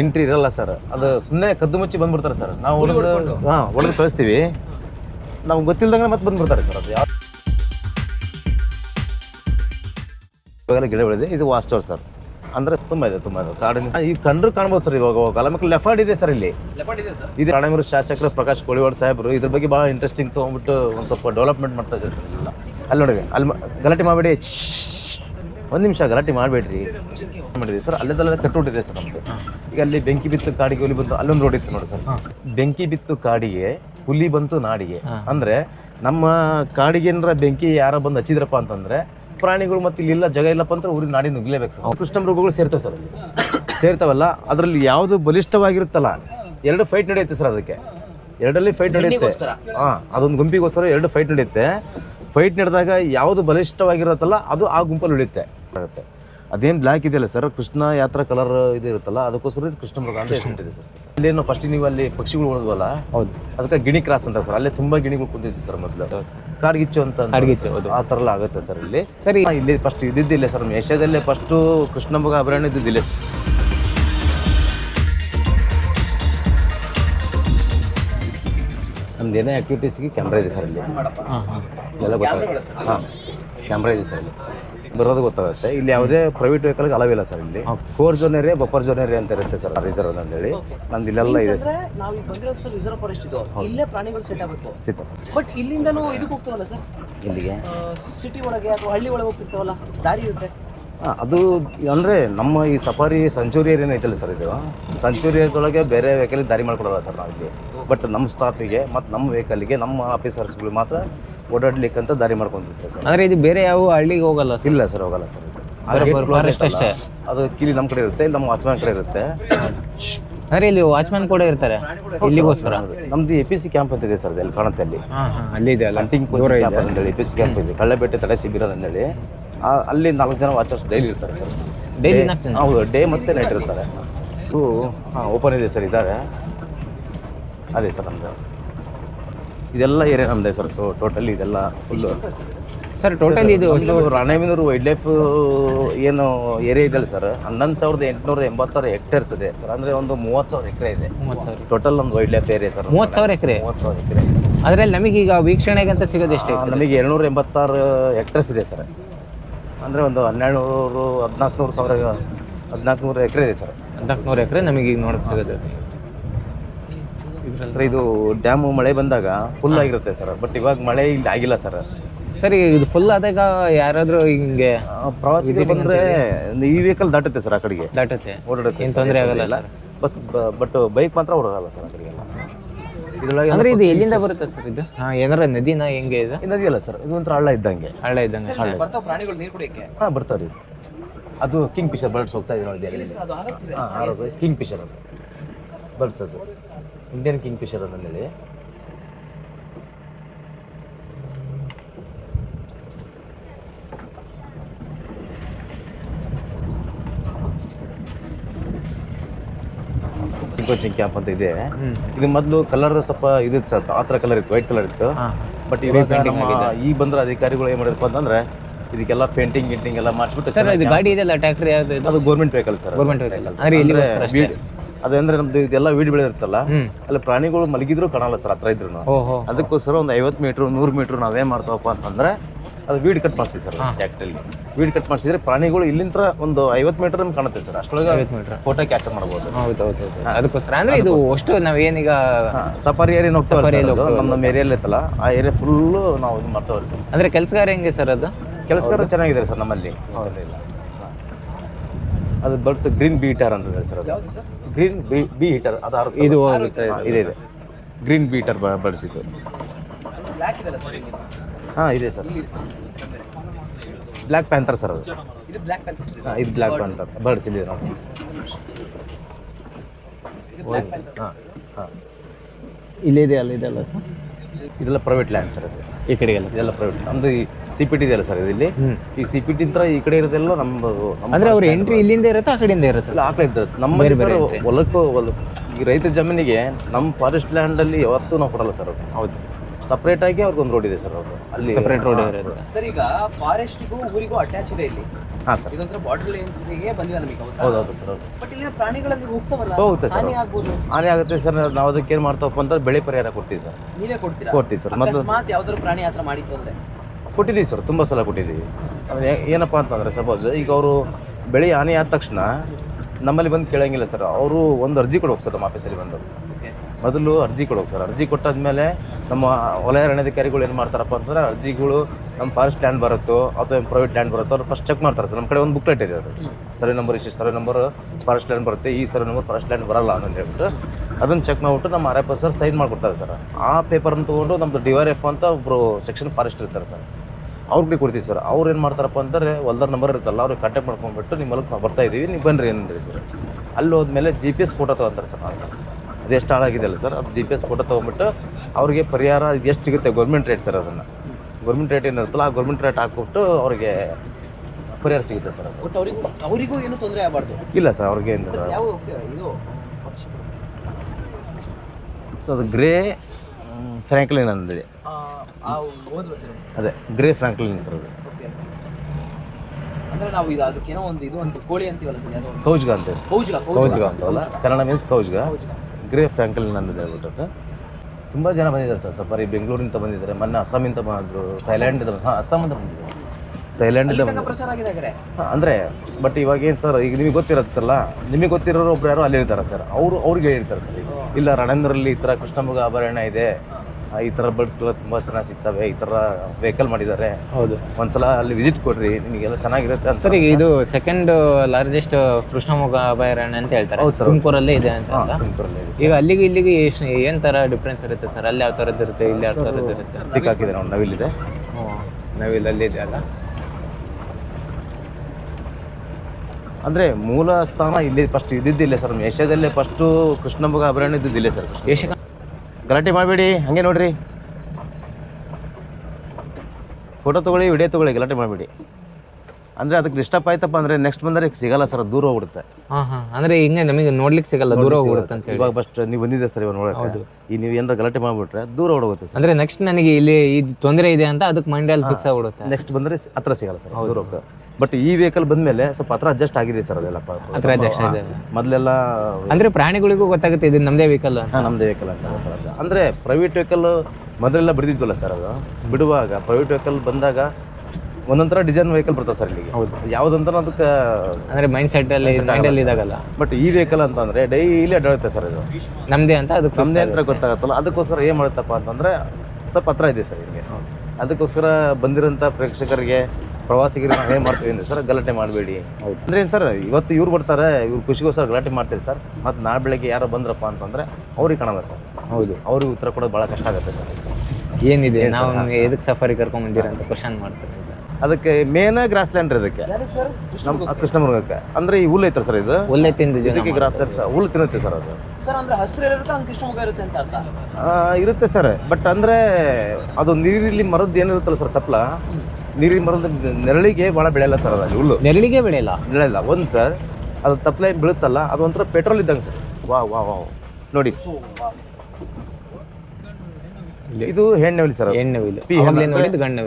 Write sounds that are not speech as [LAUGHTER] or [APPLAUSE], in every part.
Entry ಇರಲ್ಲ sir ಅದು ಸುಮ್ಮನೆ ಕದ್ದು ಮುಚ್ಚಿ ಬಂದ್ಬಿಡ್ತಾರೆ ಸರ್ ನಾವು ಹೊಡೆದು ಹಾಂ ಒಳಗೆ ಕಳಿಸ್ತೀವಿ ನಾವು ಗೊತ್ತಿಲ್ಲದಂಗ ಮತ್ತೆ ಬಂದ್ಬಿಡ್ತಾರೆ ಸರ್ ಅದು. ಯಾವ ಇವಾಗೆಲ್ಲ ಗಿಡ ಬೆಳೆದಿದೆ. ಇದು ವಾಸ್ಟ್ ಟವರ್ ಸರ್ ಅಂದ್ರೆ ತುಂಬಾ ಇದೆ ತುಂಬಾ ಇದೆ. ಕಾಡಿನ ಈ ಕಂಡ್ರು ಕಾಣ್ಬೋದು ಸರ್ ಇವಾಗ. ಗಲಮಕ್ಕೆ ಲೆಫರ್ಡ್ ಇದೆ ಸರ್ ಇಲ್ಲಿ. ಇದು ರಾಣೆಮೂರು ಶಾಸಕರು ಪ್ರಕಾಶ್ ಕೋಳಿವಾಡ್ ಸಾಹೇಬರು ಇದ್ರ ಬಗ್ಗೆ ಭಾಳ ಇಂಟ್ರೆಸ್ಟಿಂಗ್ ತಗೊಂಡ್ಬಿಟ್ಟು ಒಂದ್ ಸ್ವಲ್ಪ ಡೆವಲಪ್ಮೆಂಟ್ ಮಾಡ್ತಾ ಇದ್ದಾರೆ ಸರ್ ಇಲ್ಲ ಅಲ್ಲಿ ನೋಡಿ ಅಲ್ಲಿ ಗಲಾಟೆ ಮಾಡಬೇಡಿ. ಒಂದು ನಿಮಿಷ ಗಲಾಟೆ ಮಾಡಬೇಡ್ರಿ. ಮಾಡಿದೆ ಸರ್ ಅಲ್ಲೆದಲ್ಲ ಕಟ್ಟುಬಿಟ್ಟಿದೆ ಸರ್ ನಮ್ದು. ಈಗ ಅಲ್ಲಿ ಬೆಂಕಿ ಬಿತ್ತು ಕಾಡಿಗೆ ಹುಲಿ ಬಂತು ಅಲ್ಲೊಂದು ರೋಡ್ ಇತ್ತು ನೋಡಿ ಸರ್. ಬೆಂಕಿ ಬಿತ್ತು ಕಾಡಿಗೆ ಹುಲಿ ಬಂತು ನಾಡಿಗೆ. ಅಂದ್ರೆ ನಮ್ಮ ಕಾಡಿಗೆ ಏನಾರ ಬೆಂಕಿ ಯಾರ ಬಂದು ಹಚ್ಚಿದ್ರಪ್ಪ ಅಂತಂದ್ರೆ ಪ್ರಾಣಿಗಳು ಮತ್ತೆ ಇಲ್ಲಿಲ್ಲ ಜಾಗ ಇಲ್ಲಪ್ಪ ಅಂದ್ರೆ ಊರಿನ ನಾಡಿ ನುಗ್ಲೇಬೇಕು ಸರ್. ಕೃಷ್ಣ ಮೃಗಗಳು ಸೇರ್ತವೆ ಸರ್ ಸೇರ್ತವಲ್ಲ ಸೇರ್ತಾವಲ್ಲ ಅದರಲ್ಲಿ ಯಾವುದು ಬಲಿಷ್ಠವಾಗಿರುತ್ತಲ್ಲ ಎರಡು ಫೈಟ್ ನಡೆಯುತ್ತೆ ಸರ್ ಅದಕ್ಕೆ. ಎರಡಲ್ಲಿ ಫೈಟ್ ನಡೆಯುತ್ತೆ. ಹಾ ಅದೊಂದು ಗುಂಪಿಗೋಸ್ಕರ ಎರಡು ಫೈಟ್ ನಡೆಯುತ್ತೆ. ಫೈಟ್ ನಡೆದಾಗ ಯಾವುದು ಬಲಿಷ್ಠವಾಗಿರುತ್ತಲ್ಲ ಅದು ಆ ಗುಂಪಲ್ಲಿ ಉಳಿಯುತ್ತೆ. ಆಗುತ್ತೆ ಅದೇನು ಬ್ಲ್ಯಾಕ್ ಇದೆಯಲ್ಲ ಸರ್ ಕೃಷ್ಣ ಯಾತ್ರಾ ಕಲರ್ ಇದು ಇರುತ್ತಲ್ಲ ಅದಕ್ಕೋಸ್ಕರ ಇದು ಕೃಷ್ಣ ಮೃಗ ಅಂತ ಹೆಸರಿಟ್ಟಿದೆ ಸರ್ ಅಲ್ಲೇನು ಫಸ್ಟ್ ನೀವು ಅಲ್ಲಿ ಪಕ್ಷಿಗಳು ಉಳಿದ್ವಲ್ಲ ಹೌದು. ಅದಕ್ಕೆ ಗಿಣಿ ಕ್ರಾಸ್ ಅಂತ ಸರ್ ಅಲ್ಲೇ ತುಂಬಾ ಗಿಣಿಗಳು ಕುಂತಿದ್ದೆ ಸರ್ ಮೊದಲು. ಕಾಡ್ಗಿಚ್ಚು ಅಂತ ಹೌದು. ಆ ಥರ ಎಲ್ಲ ಆಗುತ್ತೆ ಸರ್ ಇಲ್ಲಿ. ಸರಿ. ಇಲ್ಲಿ ಫಸ್ಟ್ ಇದ್ದಿದ್ದಿಲ್ಲ ಸರ್ ಏಷ್ಯಾದಲ್ಲೇ ಫಸ್ಟು ಕೃಷ್ಣ ಮೃಗ ಅಭಯಾರಣ್ಯ ಇದ್ದಿದ್ದಿಲ್ಲ. ನಮ್ದು ಏನೇ ಆ್ಯಕ್ಟಿವಿಟೀಸ್ಗೆ ಕ್ಯಾಮ್ರಾ ಇದೆ ಸರ್ ಇಲ್ಲಿ. ಎಲ್ಲ ಗೊತ್ತಾಗುತ್ತೆ. ಹಾಂ ಕ್ಯಾಮ್ರಾ ಇದೆ ಸರ್ ಇಲ್ಲಿ. ಬರೋದು ಗೊತ್ತಾಗುತ್ತೆ. ಇಲ್ಲಿ ಯಾವುದೇ ಪ್ರೈವೇಟ್ ವೆಹಿಕಲ್ಗೆ ಅಲವಿಲ್ಲ ಸರ್ ಇಲ್ಲಿ. Four zone area buffer zone area ಅಂತ ಇರುತ್ತೆ ಸರ್ ರಿಸರ್ವ್ ಅಂತ ಹೇಳಿ. ನಮ್ದು ಇಲ್ಲೆಲ್ಲ ಇದೆ ಸರ್. ನಾವು ಈಗ ಬಂದಿರೋ ಸರ್ ರಿಸರ್ವ್ ಫಾರೆಸ್ಟ್ ಇದು. ಇಲ್ಲೇ ಪ್ರಾಣಿಗಳು ಸೆಟ್ ಆಗಬೇಕು. ಬಟ್ ಇಲ್ಲಿಂದನೂ ಇದಕ್ಕೆ ಹೋಗ್ತಾವಲ್ಲ ಸರ್? ಇಲ್ಲಿಗೆ? ಸಿಟಿ ಒಳಗೆ ಅಥವಾ ಹಳ್ಳಿ ಒಳಗೆ ಹೋಗ್ತಿರ್ತಾವಲ್ಲ ದಾರಿ ಇರುತ್ತೆ. ಅದು ಅಂದರೆ ನಮ್ಮ ಈ ಸಫಾರಿ ಸಂಚೂರಿ ಏರಿಯಾ ಐತಲ್ಲ ಸರ್ ಇದು? ಸೆಂಚುರಿ ಏರಿಯಾದೊಳಗೆ ಬೇರೆ ವೆಹಿಕಲ್ ದಾರಿ ಮಾಡ್ಕೊಡಲ್ಲ ಸರ್ ನಾವಿಲ್ಲಿ ಬಟ್ ನಮ್ಮ ಸ್ಟಾಫಿಗೆ ಮತ್ತು ನಮ್ಮ ವೆಹಿಕಲ್ಗೆ ನಮ್ಮ ಆಫೀಸರ್ಸ್ಗಳು ಮಾತ್ರ ಓಡಾಡ್ಲಿಕ್ಕೆ ಅಂತ ದಾರಿ ಮಾಡ್ಕೊಂಡಿರ್ತಾರೆ ಸರ್. ಅಂದ್ರೆ ಇದು ಬೇರೆ ಯಾವ ಹಳ್ಳಿಗೆ ಹೋಗಲ್ಲ ಸರ್? ಇಲ್ಲ ಸರ್ ಹೋಗಲ್ಲ ಸರ್ ಐತಲ್ಲ, ಅಷ್ಟೇ. ಅದು ಕಿಲಿ ನಮ್ಮ ಕಡೆ ಇರುತ್ತೆ ಇಲ್ಲಿ ನಮ್ಮ ವಾಚ್ಮ್ಯಾನ್ ಕಡೆ ಇರುತ್ತೆ. ಅಂದ್ರೆ ಇಲ್ಲಿ ವಾಚ್ಮ್ಯಾನ್ ಕೂಡ ಇರ್ತಾರೆ ಇಲ್ಲಿಗೋಸ್ಕರ? ನಮ್ದು ಎ ಪಿ ಸಿ ಕ್ಯಾಂಪ್ ಅಂತ ಇದೆ ಸರ್ ಅಲ್ಲಿ ಕಾಣುತ್ತೆ ಅಲ್ಲಿ. ಅಲ್ಲಿ. ಇದೆ. ಹಂಟಿಂಗ್ ಕ್ಯಾಂಪ್ ಅಂತೇಳಿ ಎ ಪಿ ಸಿ ಕ್ಯಾಂಪ್ ಇದೆ. ಕಳ್ಳಬೇಟೆ ತಡೆ ಶಿಬಿರ ಅಂತೇಳಿ ಅಲ್ಲಿ ನಾಲ್ಕು ಜನ ವಾಚರ್ಸ್ ಡೈಲಿ ಇರ್ತಾರೆ ಸರ್ ಡೈಲಿ ನಾಲ್ಕು ಜನ? ಹೌದು ಡೇ ಮತ್ತೆ ನೈಟ್ ಇರ್ತಾರೆ. ಇದು ಹಾಂ ಓಪನ್ ಇದೆ ಸರ್ ಇದ್ದಾರೆ ಅದೇ ಸರ್ ನಮ್ಮದು ಇದೆಲ್ಲ ಏರಿಯಾ ನಮ್ಮದೇ ಸರ್ ಸೊ ಟೋಟಲಿ ಇದೆಲ್ಲ ಫುಲ್ಲು ಸರ್ ಟೋಟಲ್ ಇದು ಒಂದು ರಾಣೆಬೆನ್ನೂರು ವೈಲ್ಡ್ ಲೈಫ್ ಏನು ಏರಿಯಾ ಇದೆಯಲ್ಲ ಸರ್ ಹನ್ನೊಂದು ಸಾವಿರದ ಎಂಟುನೂರ ಎಂಬತ್ತಾರು ಹೆಕ್ಟೇರ್ಸ್ ಇದೆ ಸರ್ ಅಂದರೆ ಒಂದು ಮೂವತ್ತು ಸಾವಿರ ಎಕರೆ ಇದೆ. ಮೂವತ್ತು ಸಾವಿರ. ಟೋಟಲ್ ಒಂದು ವೈಲ್ಡ್ ಲೈಫ್ ಏರಿಯಾ ಸರ್ ಮೂವತ್ತು ಸಾವಿರ ಎಕರೆ? ಮೂವತ್ತು ಸಾವಿರ ಎಕರೆ. ಅದರಲ್ಲಿ ನಮಗೆ ಈಗ ವೀಕ್ಷಣೆಗೆ ಅಂತ ಸಿಗೋದು ಎಷ್ಟೇ ನಮಗೆ ಎರಡುನೂರ ಎಂಬತ್ತಾರು ಹೆಕ್ಟರ್ಸ್ ಇದೆ ಸರ್ ಅಂದರೆ ಒಂದು ಹನ್ನೆರಡು ನೂರು ಹದಿನಾಲ್ಕು ನೂರು ಸಾವಿರ ಹದಿನಾಲ್ಕು ನೂರು ಎಕರೆ ಇದೆ ಸರ್. ಹದಿನಾಲ್ಕು ನೂರು ಎಕರೆ ನಮಗೆ ಈಗ ನೋಡಕ್ಕೆ ಸಿಗುತ್ತೆ. ಸರ್ ಇದು ಡ್ಯಾಮು ಮಳೆ ಬಂದಾಗ ಫುಲ್ ಆಗಿರುತ್ತೆ ಸರ್ ಬಟ್ ಇವಾಗ ಮಳೆ ಇಲ್ಲಿ ಆಗಿಲ್ಲ ಸರ್. ಸರ್ ಇದು ಫುಲ್ ಆದಾಗ ಯಾರಾದರೂ ಹಿಂಗೆ ಪ್ರವಾಸಿಗರು ಬಂದರೆ ಈ ವೆಹಿಕಲ್ ದಾಟುತ್ತೆ ಸರ್ ಆ ಕಡೆಗೆ. ದಾಟುತ್ತೆ. ಓಡಾಡುತ್ತೆ ಏನು ತೊಂದರೆ ಆಗಲ್ಲ ಸರ್. ಬಸ್ ಬಟ್ ಬೈಕ್ ಮಾತ್ರ ಓಡೋದಲ್ಲ ಸರ್ ಆ ಕಡೆಗೆಲ್ಲ. ಇದರೊಳಗೆ ಅಂದ್ರೆ ಇದು ಎಲ್ಲಿಂದ ಬರುತ್ತೆ ಸರ್ ಇದು? ಹಾ ಏನಾರ ನದಿನ ಹೆಂಗೆ ಇದು? ಈ ನದಿ ಅಲ್ಲ ಸರ್ ಇದು ಒಂಥರ ಹಳ್ಳ ಇದ್ದಂಗೆ. ಹಳ್ಳ ಇದ್ದಂಗೆ. ಹಳ್ಳ ಬರ್ತಾವ ಪ್ರಾಣಿಗಳು ನೀರು ಕುಡಿಯಕ್ಕೆ? ಹಾಂ ಬರ್ತಾವ್ರಿ ಅದು ಕಿಂಗ್ ಫಿಶರ್ ಬರ್ಡ್ಸ್ ಹೋಗ್ತಾ ಇದೆ ನೋಡಿ ಅಲ್ಲಿ. ಅದು ಆಗುತ್ತಿದೆ ಹಾಂ ಕಿಂಗ್ ಫಿಶರ್ ಅದು. ಬರ್ಡ್ಸ್ ಅದು. ಇಂಡಿಯನ್ ಕಿಂಗ್ ಫಿಶರ್ ಅಂತೇಳಿ ಕೋಚಿಂಗ್ ಕ್ಯಾಂಪ್ ಅಂತ ಇದೆ. ಇದು ಮೊದಲು ಕಲರ್ ಸ್ವಲ್ಪ ಇದು ಸರ್ ಆ ಥರ ಕಲರ್ ಇತ್ತು ವೈಟ್ ಕಲರ್ ಇತ್ತು. ಬಟ್ ಇವಾಗ ಈ ಬಂದ್ರ ಅಧಿಕಾರಿಗಳು ಏನು ಮಾಡಿರಪ್ಪ ಅಂತಂದ್ರೆ ಇದಕ್ಕೆಲ್ಲ ಪೇಂಟಿಂಗ್ ಗಿಂಟಿಂಗ್ ಎಲ್ಲ ಮಾಡಿಸ್ಬಿಟ್ಟು ಸರ್ ಇದು ಗಾಡಿ ಇದೆಲ್ಲ ಟ್ರ್ಯಾಕ್ಟರ್ ಯಾವ್ದು ಅದು government vehicle sir government vehicle ಅಂದ್ರೆ ಅದಂದ್ರೆ ನಮ್ದು ಇದೆಲ್ಲ ವೀಡ್ ಬೆಳೆದಿರ್ತಲ್ಲ. ಅಲ್ಲಿ ಪ್ರಾಣಿಗಳು ಮಲಗಿದ್ರು ಕಾಣಲ್ಲ ಸರ್ ಹತ್ರ ಇದ್ರು ಅದಕ್ಕೋಸ್ಕರ ಒಂದು ಐವತ್ತು ಮೀಟ್ರ್ ನೂರು ಮೀಟ್ರ್ ನಾವೇನು ಮಾಡ್ತಾವಪ್ಪ ಅಂತಂದ್ರೆ ಅದು ವೀಡ್ ಕಟ್ ಮಾಡ್ತೀವಿ ಸರ್ ಟ್ಯಾಕ್ಟ್ರಲ್ಲಿ. ವೀಡ್ ಕಟ್ ಮಾಡಿಸಿದ್ರೆ ಪ್ರಾಣಿಗಳು ಇಲ್ಲಿಂದ ಒಂದು ಐವತ್ತು ಮೀಟರ್ ಕಾಣುತ್ತೆ ಸರ್ ಅಷ್ಟೊಳಗೆ ಐವತ್ತು ಮೀಟರ್. ಫೋಟೋ ಕ್ಯಾಪ್ಚರ್ ಮಾಡ್ಬೋದು. ಹೌದು ಹೌದು ಹೌದು. ಅದಕ್ಕೋಸ್ಕರ. ಅಂದ್ರೆ ಇದು ಅಷ್ಟು ನಾವೇನೀಗ ಸಫಾರಿ ಏರಿಯಾ ಅದು, ನಮ್ಮ ಏರಿಯಲ್ಲಿ ಐತಲ್ಲ ಆ ಏರಿಯಾ ಫುಲ್ಲು ನಾವು ಇದು ಮಾಡ್ತಾ ಇರ್ತೀವಿ. ಅಂದ್ರೆ ಕೆಲಸಗಾರ ಹೆಂಗೆ ಸರ್ ಅದು? ಕೆಲಸಗಾರ ಚೆನ್ನಾಗಿದ್ದಾರೆ ಸರ್ ನಮ್ಮಲ್ಲಿ. ಅದು ಬರ್ಡ್ಸ್ ಗ್ರೀನ್ ಬೀಟರ್ ಅಂತ ಸರ್ ಅದು. Sir? Green B B heater ಅದು ಆರು ಇದು ಹಾ, ಇದೆ ಇದೆ ಗ್ರೀನ್ ಬಿ ಹೀಟರ್ ಬಳಸಿದ್ದು ಹಾಂ ಇದೆ ಸರ್ ಬ್ಲ್ಯಾಕ್ ಪ್ಯಾಂಥರ್ ಸರ್ ಅದು. ಇದು ಬ್ಲ್ಯಾಕ್ ಇದು? ಬ್ಲ್ಯಾಕ್ ಪ್ಯಾಂಥರ್ ಬಳಸಿದ್ದೀವಿ ನಾವು. ಹಾಂ ಹಾಂ. ಇಲ್ಲಿದೆ ಅಲ್ಲ ಇದೆಲ್ಲ ಸರ್ ಇದೆಲ್ಲ ಪ್ರೈವೇಟ್ ಲ್ಯಾಂಡ್ ಸರ್ ಅದು. ಈ ಕಡೆಗೆಲ್ಲ. ಇದೆಲ್ಲ ಪ್ರೈವೇಟ್ ನಮ್ಮದು ಈ ಸಿ ಪಿ ಟಿ ಇದೆಯಲ್ಲ ಸರ್ ಇಲ್ಲಿ ಈ ಸಿಪಿಟಿ ಪಿ ಟಿ ಅಂತ ಈ ಕಡೆ ಇರೋದೆಲ್ಲ ನಮ್ಮದು ಅಂದ್ರೆ ಅವ್ರ ಎಂಟ್ರಿ ಇಲ್ಲಿಂದ ಇರುತ್ತೆ ಆ ಕಡೆಯಿಂದ ಇರುತ್ತೆ? ಎಲ್ಲ ಆ ಕಡೆ ಇದ್ದಾರೆ ನಮ್ಮ ಹೊಲಕ್ಕೂ ಹೊಲ ಈ ರೈತ ಜಮೀನಿಗೆ ನಮ್ಮ ಫಾರೆಸ್ಟ್ ಲ್ಯಾಂಡಲ್ಲಿ ಯಾವತ್ತೂ ನಾವು ಕೊಡಲ್ಲ ಸರ್ ಅದು ಹೌದು. ಸಪ್ರೇಟ್ ಆಗಿ ಅವ್ರಿಗೆ ಒಂದು ರೋಡ್ ಇದೆ ಸರ್ ಅವರು ಅಲ್ಲಿ ಸಪ್ರೇಟ್ ರೋಡ್ ಇರೋದು. ಸರ್ ಈಗ ಫಾರೆಸ್ಟ್ಗೂ ಊರಿಗೂ ಅಟ್ಯಾಚ್ ಇದೆ ಇಲ್ಲಿ. ಹಾಂ ಸರ್. ಇದೊಂಥರ ಬಾರ್ಡರ್ ಲೈನ್ಸ್ಗೆ ಬಂದಿದೆ ನಮಗೆ ಹೌದು? ಹೌದು ಸರ್ ಹೌದು. ಬಟ್ ಇಲ್ಲಿ ಪ್ರಾಣಿಗಳಲ್ಲಿ ಹೋಗ್ತಾವಲ್ಲ ಹೋಗುತ್ತೆ ಸರ್. ಹಾನಿ ಆಗುತ್ತೆ ಸರ್ ನಾವು ಅದಕ್ಕೆ ಏನು ಮಾಡ್ತಾವಪ್ಪ ಅಂದ್ರೆ ಬೆಳೆ ಪರಿಹಾರ ಕೊಡ್ತೀವಿ ಸರ್. ನೀವೇ ಕೊಡ್ತೀರಾ? ಕೊಡ್ತೀವಿ ಸರ್. ಮತ್ತೆ ಅಕಸ್ಮಾತ್ ಯಾವ್ದಾದ್ರು ಪ್ರಾಣಿ ಹತ್ರ ಮಾಡಿತ್ತು ಅಂದ್ರೆ? ಕೊಟ್ಟಿದ್ದೀವಿ ಸರ್ ತುಂಬ ಸಲ ಕೊಟ್ಟಿದ್ದೀವಿ. ಏನಪ್ಪ ಅಂತಂದರೆ ಸಪೋಸ್ ಈಗ ಅವರು ಬೆಳೆ ಹಾನಿ ಆದ ತಕ್ಷಣ ನಮ್ಮಲ್ಲಿ ಬಂದು ಕೇಳೋಂಗಿಲ್ಲ ಸರ್ ಅವರು ಒಂದು ಅರ್ಜಿ ಕೊಡ್ಬೇಕು ಸರ್ ನಮ್ಮ ಆಫೀಸಲ್ಲಿ ಬಂದು. ಮೊದಲು ಅರ್ಜಿ ಕೊಡೋಕೆ ಸರ್ ಅರ್ಜಿ ಕೊಟ್ಟಾದ್ಮೇಲೆ ನಮ್ಮ ವಲಯ ಅರಣ್ಯಾಧಿಕಾರಿಗಳು ಏನು ಮಾಡ್ತಾರಪ್ಪ ಅಂತಂದ್ರೆ ಅರ್ಜಿಗಳು ನಮ್ಮ ಫಾರೆಸ್ಟ್ ಲ್ಯಾಂಡ್ ಬರುತ್ತೋ ಅಥವಾ ಪ್ರೈವೇಟ್ ಲ್ಯಾಂಡ್ ಬರುತ್ತೋ ಅವ್ರು ಫಸ್ಟ್ ಚೆಕ್ ಮಾಡ್ತಾರೆ ಸರ್ ನಮ್ಮ ಕಡೆ ಒಂದು ಬುಕ್ಲೆಟ್ ಇದೆ ಅದು. ಸರ್ವೆ ನಂಬರ್ ಇಷ್ಟು ಸರ್ವೆ ನಂಬರ್ ಫಾರೆಸ್ಟ್ ಲ್ಯಾಂಡ್ ಬರುತ್ತೆ ಈ ಸರ್ವೆ ನಂಬರ್ ಫಾರೆಸ್ಟ್ ಲ್ಯಾಂಡ್ ಬರಲ್ಲ ಅಂತ ಹೇಳ್ಬಿಟ್ಟು ಅದನ್ನು ಚೆಕ್ ಮಾಡಿಬಿಟ್ಟು ನಮ್ಮ ಆರ್ ಎಫ್ ಸರ್ ಸೈನ್ ಮಾಡಿಕೊಡ್ತಾರೆ ಸರ್. ಆ ಪೇಪರ್ನ ತೊಗೊಂಡು ನಮ್ಮದು ಡಿ ಆರ್ ಎಫ್ ಅಂತ ಒಬ್ಬರು ಸೆಕ್ಷನ್ ಫಾರೆಸ್ಟ್ ಇರ್ತಾರೆ ಸರ್. ಅವ್ರಿಗೆ ಕೊಡ್ತೀವಿ ಸರ್. ಅವ್ರು ಏನು ಮಾಡ್ತಾರಪ್ಪ ಅಂದರೆ ಹೊಲ್ದಾರ ನಂಬರ್ ಇರುತ್ತಲ್ಲ ಅವ್ರಿಗೆ ಕಾಂಟ್ಯಾಕ್ಟ್ ಮಾಡ್ಕೊಂಡ್ಬಿಟ್ಟು ನಿಮ್ಮ ಹೊಲಕ್ಕೆ ನಾವು ಬರ್ತಾ ಇದ್ದೀವಿ ನೀವು ಬನ್ನಿರಿ ಏನಂದ್ರಿ ಸರ್. ಅಲ್ಲಿ ಹೋದ್ಮೇಲೆ ಜಿ ಪಿ ಎಸ್ ಫೋಟೋ ತೊಗೊಂತಾರೆ ಸರ್ ಅಂತ ಅದು ಎಷ್ಟು ಹಾಳಾಗಿದೆಯಲ್ಲ ಸರ್ ಅದು ಜಿ ಪಿ ಎಸ್ ಫೋಟೋ ತೊಗೊಂಬಿಟ್ಟು ಅವ್ರಿಗೆ ಪರಿಹಾರ ಎಷ್ಟು ಸಿಗುತ್ತೆ ಗೌರ್ಮೆಂಟ್ ರೇಟ್ ಸರ್ ಅದನ್ನು. ಗೌರ್ಮೆಂಟ್ ರೇಟ್ ಏನಿರುತ್ತಲ್ಲ ಆ ಗೌರ್ಮೆಂಟ್ ರೇಟ್ ಹಾಕ್ಬಿಟ್ಟು ಅವ್ರಿಗೆ ಪರಿಹಾರ ಸಿಗುತ್ತೆ ಸರ್ ಬಟ್ ಅವರಿಗೂ ಅವರಿಗೂ ಏನು ತೊಂದರೆ ಆಗಬಾರ್ದು. ಇಲ್ಲ ಸರ್ ಅವ್ರಿಗೆ ಏನು ಸರ್ ಯಾವ ಇದು ಸೊ ಅದು ಗ್ರೇ ಫ್ರ್ಯಾಂಕ್ಲಿನ್ ಸರ್. ಅದೇ ಗ್ರೇ ಫ್ರ್ಯಾಂಕ್ಲಿನ್ ಸರ್ ಅದು. ಓಕೆ ಅಂದ್ರೆ ನಾವು ಇದು ಅದಕ್ಕೇನೋ ಒಂದು ಇದು ಅಂತ ಕೋಳಿ ಅಂತೀವಲ್ಲ ಸರ್ ಯಾವುದೋ ಕೌಜ್ಗ ಅಂತ ಕೌಜ್ಗ ಅಂತವಲ್ಲ ಕನ್ನಡ ಮೀನ್ಸ್ ಕೌಜ್ಗ. ಗ್ರೇ ಫ್ರ್ಯಾಂಕಲಿನ್ ಅಂದಿದೆ ಹೇಳ್ಬಿಟ್ಟು. ತುಂಬ ಜನ ಬಂದಿದ್ದಾರೆ ಸರ್ ಸಫಾರಿ ಬೆಂಗಳೂರಿಂದ ಬಂದಿದ್ದಾರೆ. ಮೊನ್ನೆ ಅಸ್ಸಾಮಿಂದ ಬಂದರು ಥೈಲ್ಯಾಂಡಿಂದ ಹಾಂ ಅಸ್ಸಾಮಿಂದ ಬಂದಿದ್ದಾರೆ. ಥೈಲ್ಯಾಂಡಿಂದ ಹಾಂ ಅಂದರೆ ಬಟ್ ಇವಾಗ ಏನು ಸರ್ ಈಗ ನಿಮಗೆ ಗೊತ್ತಿರುತ್ತಲ್ಲ ನಿಮಗೆ ಗೊತ್ತಿರೋರು ಒಬ್ರು ಯಾರೋ ಅಲ್ಲಿ ಇರ್ತಾರೆ ಸರ್. ಅವರು ಅವ್ರಿಗೆ ಹೇಳಿರ್ತಾರೆ ಸರ್ ಇಲ್ಲ ರಣೇಂದ್ರಲ್ಲಿ ಈ ಥರ ಕೃಷ್ಣಮೃಗ ಆಭರಣ ಇದೆ. ಈ ಥರ ಬರ್ಡ್ಸ್ಗಳು ತುಂಬ ಚೆನ್ನಾಗಿ ಸಿಗ್ತವೆ ಈ ಥರ ವೆಹಿಕಲ್ ಮಾಡಿದ್ದಾರೆ. ಹೌದು. ಒಂದ್ಸಲ ಅಲ್ಲಿ ವಿಸಿಟ್ ಕೊಡ್ರಿ ನಿಮಗೆಲ್ಲ ಚೆನ್ನಾಗಿರುತ್ತೆ ಅಂತ. ಸರ್ ಈಗ ಇದು ಸೆಕೆಂಡ್ ಲಾರ್ಜೆಸ್ಟ್ ಕೃಷ್ಣಮೊಗ ಅಭಯಾರಣ್ಯ ಅಂತ ಹೇಳ್ತಾರೆ. ಹೌದು. ತುಮಕೂರಲ್ಲೇ ಇದೆ ಅಂತ ಹಾಂ ಅಲ್ಲ? ತುಮಕೂರಲ್ಲಿ ಇದೆ. ಈಗ ಅಲ್ಲಿಗೆ ಇಲ್ಲಿಗೆ ಎಷ್ಟು ಏನು ಥರ ಡಿಫ್ರೆನ್ಸ್ ಇರುತ್ತೆ ಸರ್? ಅಲ್ಲಿ ಯಾವ ಥರದ್ದು ಇರುತ್ತೆ ಇಲ್ಲಿ ಯಾವ ಥರದ್ದು ಇರುತ್ತೆ? ಟಿಕ್ ಹಾಕಿದೆ ನಾವು ನವಿಲಿದೆ. ನಾವಿಲ್ಲಿ ಅಲ್ಲಿ ಇದೆ ಅಲ್ಲ? ಅಂದರೆ ಮೂಲ ಸ್ಥಾನ ಇಲ್ಲಿ ಫಸ್ಟ್ ಇದ್ದಿದ್ದಿಲ್ಲ ಸರ್ ಏಷ್ಯಾದಲ್ಲೇ ಫಸ್ಟು ಕೃಷ್ಣಮುಖ ಅಭಯಾರಣ್ಯ ಇದ್ದಿದ್ದಿಲ್ಲ ಸರ್. ಏಷ್ಯಾ ಗಲಾಟೆ ಮಾಡಬೇಡಿ ಹಾಗೆ ನೋಡ್ರಿ. ಫೋಟೋ ತೊಗೊಳ್ಳಿ ವಿಡಿಯೋ ತೊಗೊಳ್ಳಿ ಗಲಾಟೆ ಮಾಡಬೇಡಿ. ಅಂದರೆ ಅದಕ್ಕೆ ಡಿಸ್ಟರ್ಬ್ ಆಯ್ತಪ್ಪ ಅಂದರೆ ನೆಕ್ಸ್ಟ್ ಬಂದರೆ ಸಿಗಲ್ಲ ಸರ್ ದೂರ ಹೋಗ್ಬಿಡುತ್ತೆ. ಹಾಂ ಹಾಂ. ಅಂದರೆ ಹಿಂಗೆ ನಮಗೆ ನೋಡ್ಲಿಕ್ಕೆ ಸಿಗಲ್ಲ ದೂರ ಹೋಗ್ಬಿಡುತ್ತೆ ಅಂತ ಹೇಳಿ ಇವಾಗ ಫಸ್ಟ್ ನೀವು ಬಂದಿದ್ದೆ ಸರ್ ಇವಾಗ ನೋಡೋಕೆ ಈ ನೀವು ಏನಾರ ಗಲಾಟೆ ಮಾಡಿಬಿಟ್ರೆ ದೂರ ಹೋಗುತ್ತೆ ಸರ್ ಅಂದರೆ ನೆಕ್ಸ್ಟ್ ನನಗೆ ಇಲ್ಲಿ ಇದು ತೊಂದರೆ ಇದೆ ಅಂತ ಅದಕ್ಕೆ ಮೈಂಡಲ್ಲಿ ಫಿಕ್ಸ್ ಆಗ್ಬಿಡುತ್ತೆ. ನೆಕ್ಸ್ಟ್ ಬಂದರೆ ಹತ್ರ ಸಿಗಲ್ಲ ಸರ್ ದೂರ ಹೋಗ್ತದೆ ಬಟ್ ಈ ವೆಹಿಕಲ್ ಬಂದಮೇಲೆ ಸ್ವಲ್ಪ ಹತ್ರ ಅಡ್ಜಸ್ಟ್ ಆಗಿದೆ ಸರ್ ಅದೆಲ್ಲ. ಹತ್ರ adjust ಇದೆ. ಮೊದಲೆಲ್ಲ ಅಂದ್ರೆ ಪ್ರಾಣಿಗಳಿಗೂ ಗೊತ್ತಾಗುತ್ತೆ ಇದು ನಮ್ಮದೇ ವೆಹಿಕಲ್ ನಮ್ದೇ ನಮ್ಮದೇ ವೆಹಿಕಲ್ ಅಂತ ಹೇಳ್ತಾರೆ ಅಂದರೆ ಪ್ರೈವೇಟ್ ವೆಹಿಕಲ್ ಮೊದಲೆಲ್ಲ ಬಿಡ್ದಿದ್ವಲ್ಲ ಸರ್ ಅದು? ಬಿಡುವಾಗ ಪ್ರೈವೇಟ್ ವೆಹಿಕಲ್ ಬಂದಾಗ ಒಂದೊಂಥರ ಡಿಸೈನ್ ವೆಹಿಕಲ್ ಬರ್ತದೆ ಸರ್ ಇಲ್ಲಿಗೆ. ಹೌದು. ಯಾವುದಂತ ಅದಕ್ಕೆ ಅಂದ್ರೆ ಮೈಂಡ್ ಸೆಟ್ ಅಲ್ಲಿ ಇದಾಗಲ್ಲ. ಬಟ್ ಈ ವೆಹಿಕಲ್ ಅಂತಂದರೆ ಡೈಲಿ ಅಡ್ಡಾಡುತ್ತೆ ಸರ್ ಇದು. ನಮ್ದೇ ಅಂತ ಅದಕ್ಕೆ ನಮ್ದೇ ಅಂತ ಗೊತ್ತಾಗತ್ತಲ್ಲ? ಅದಕ್ಕೋಸ್ಕರ ಏನು ಮಾಡುತ್ತಪ್ಪ ಅಂತಂದ್ರೆ ಸ್ವಲ್ಪ ಹತ್ರ ಇದೆ ಸರ್ ಇಲ್ಲಿ ಅದಕ್ಕೋಸ್ಕರ ಬಂದಿರೋಂಥ ಪ್ರೇಕ್ಷಕರಿಗೆ ಪ್ರವಾಸಿಗರಿಗೆ ನಾವು ಏನು ಮಾಡ್ತೀವಿ ಅಂದರೆ ಸರ್ ಗಲಾಟೆ ಮಾಡಬೇಡಿ. ಅಂದ್ರೆ ಏನು ಸರ್ ಇವತ್ತು ಇವ್ರು ಬರ್ತಾರೆ ಇವ್ರು ಖುಷಿಗೋಸ್ಕರ ಗಲಾಟೆ ಮಾಡ್ತೀವಿ ಸರ್. ಮತ್ತು ನಾಳೆ ಬೆಳಗ್ಗೆ ಯಾರೋ ಬಂದ್ರಪ್ಪ ಅಂತಂದರೆ ಅವ್ರಿಗೆ ಕಾಣಲ್ಲ ಸರ್. ಹೌದು. ಅವ್ರಿಗೆ ಉತ್ತರ ಕೊಡೋದು ಭಾಳ ಕಷ್ಟ ಆಗುತ್ತೆ ಸರ್. ಏನಿದೆ? ನಾವು ನಿಮ್ಗೆ ಎದಕ್ಕೆ ಸಫಾರಿ ಕರ್ಕೊಂಡ್ ಬಂದಿರ ಅಂತ ಕ್ವಶನ್ ಮಾಡ್ತಾರೆ ಅದಕ್ಕೆ ಮೇನ್ ಗ್ರಾಸ್ ಲ್ಯಾಂಡ್ ಇದಕ್ಕೆ ಕೃಷ್ಣ ನಮ್ಮ ಮೃಗಕ್ಕೆ ಅಂದರೆ ಈ ಹುಲ್ಲು ಐತಲ್ಲ ಸರ್ ಇದು. ಒಳ್ಳೆ ತಿಂದು ಇದಕ್ಕೆ ಗ್ರಾಸ್ ಲ್ಯಾಂಡ್ ಸರ್. ಹುಲ್ಲು ತಿನ್ನುತ್ತೆ ಸರ್ ಅದು. ಸರ್ ಅಂದ್ರೆ ಹಸಿರು ಇರುತ್ತೆ ಕೃಷ್ಣ ಇರುತ್ತೆ ಅಂತ ಅರ್ಥ. ಆ, ಇರುತ್ತೆ ಸರ್. ಬಟ್ ಅಂದ್ರೆ ಅದು ನೀರಿಲಿ ಮರದ್ದು ಏನಿರುತ್ತಲ್ಲ ಸರ್ ತಪ್ಪಲ ನೀರಿನ ಮರದ ನೆರಳಿಗೆ ಭಾಳ ಬೆಳೆಯಲ್ಲ ಸರ್ ಅದು ಹುಲ್ಲು. ನೆರಳಿಗೆ ಬೆಳೆಯಲ್ಲ ಬೆಳೆಯಲ್ಲ ಒಂದು ಸರ್ ಅದು ತಪ್ಪಲೆ ಬೀಳುತ್ತಲ್ಲ ಅದು ಒಂಥರ ಪೆಟ್ರೋಲ್ ಇದ್ದಂಗೆ ಸರ್. ವಾ ವಾ ವಾ ನೋಡಿ. ಇದು ಹೆಣ್ಣೆವಲಿ ಸರ್ ಹೆಣ್ಣೆ ಹೆಣ್ಣು ನೋಡಿದ್ದು ಗಂಡು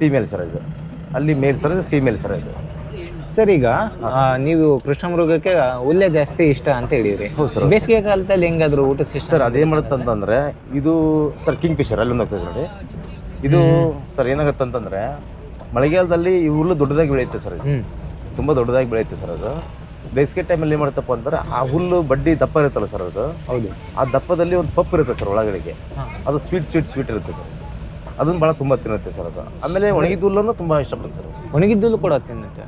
ಫೀಮೇಲ್ ಸರ್ ಇದು. ಅಲ್ಲಿ ಮೇಲ್ ಸರ್ ಇದು ಫೀಮೇಲ್ ಸರ್ ಇದು. ಸರ್ ಈಗ ನೀವು ಕೃಷ್ಣ ಮೃಗಕ್ಕೆ ಹುಲ್ಲೆ ಜಾಸ್ತಿ ಇಷ್ಟ ಅಂತ ಹೇಳಿದ್ರಿ. ಬೇಸಿಗೆ ಕಾಲದಲ್ಲಿ ಹೆಂಗಾದ್ರು ಊಟ ಸಿಸ್ಟರ್ ಸರ್ ಅದೇನು ಮಾಡುತ್ತೆ ಅಂತಂದರೆ ಇದು ಸರ್ ಕಿಂಗ್ ಫಿಶರ್ ಅಲ್ಲೊಂದು ಹೋಗ್ತದೆ ನೋಡಿ. ಇದು ಸರ್ ಏನಾಗುತ್ತೆ ಅಂತಂದ್ರೆ ಮಳೆಗಾಲದಲ್ಲಿ ಈ ಹುಲ್ಲು ದೊಡ್ಡದಾಗಿ ಬೆಳೆಯುತ್ತೆ ಸರ್ ಇದು. ತುಂಬ ದೊಡ್ಡದಾಗಿ ಬೆಳೆಯುತ್ತೆ ಸರ್ ಅದು. ಬೇಸಿಗೆ ಟೈಮಲ್ಲಿ ಏನು ಮಾಡುತ್ತಪ್ಪ ಅಂದ್ರೆ ಆ ಹುಲ್ಲು ಬಡ್ಡಿ ದಪ್ಪ ಇರುತ್ತಲ್ಲ ಸರ್ ಅದು. ಹೌದು. ಆ ದಪ್ಪದಲ್ಲಿ ಒಂದು ಪಪ್ಪು ಇರುತ್ತೆ ಸರ್ ಒಳಗಡೆಗೆ. ಅದು ಸ್ವೀಟ್ ಸ್ವೀಟ್ ಸ್ವೀಟ್ ಇರುತ್ತೆ ಸರ್. ಅದನ್ನ ಭಾಳ ತುಂಬ ತಿನ್ನುತ್ತೆ ಸರ್ ಅದು. ಆಮೇಲೆ ಒಣಗಿದ ಹುಲ್ಲನ್ನು ತುಂಬ ಇಷ್ಟಪಡುತ್ತೆ ಸರ್. ಒಣಗಿದ ಹುಲ್ಲು ಕೂಡ ತಿನ್ನುತ್ತೆ.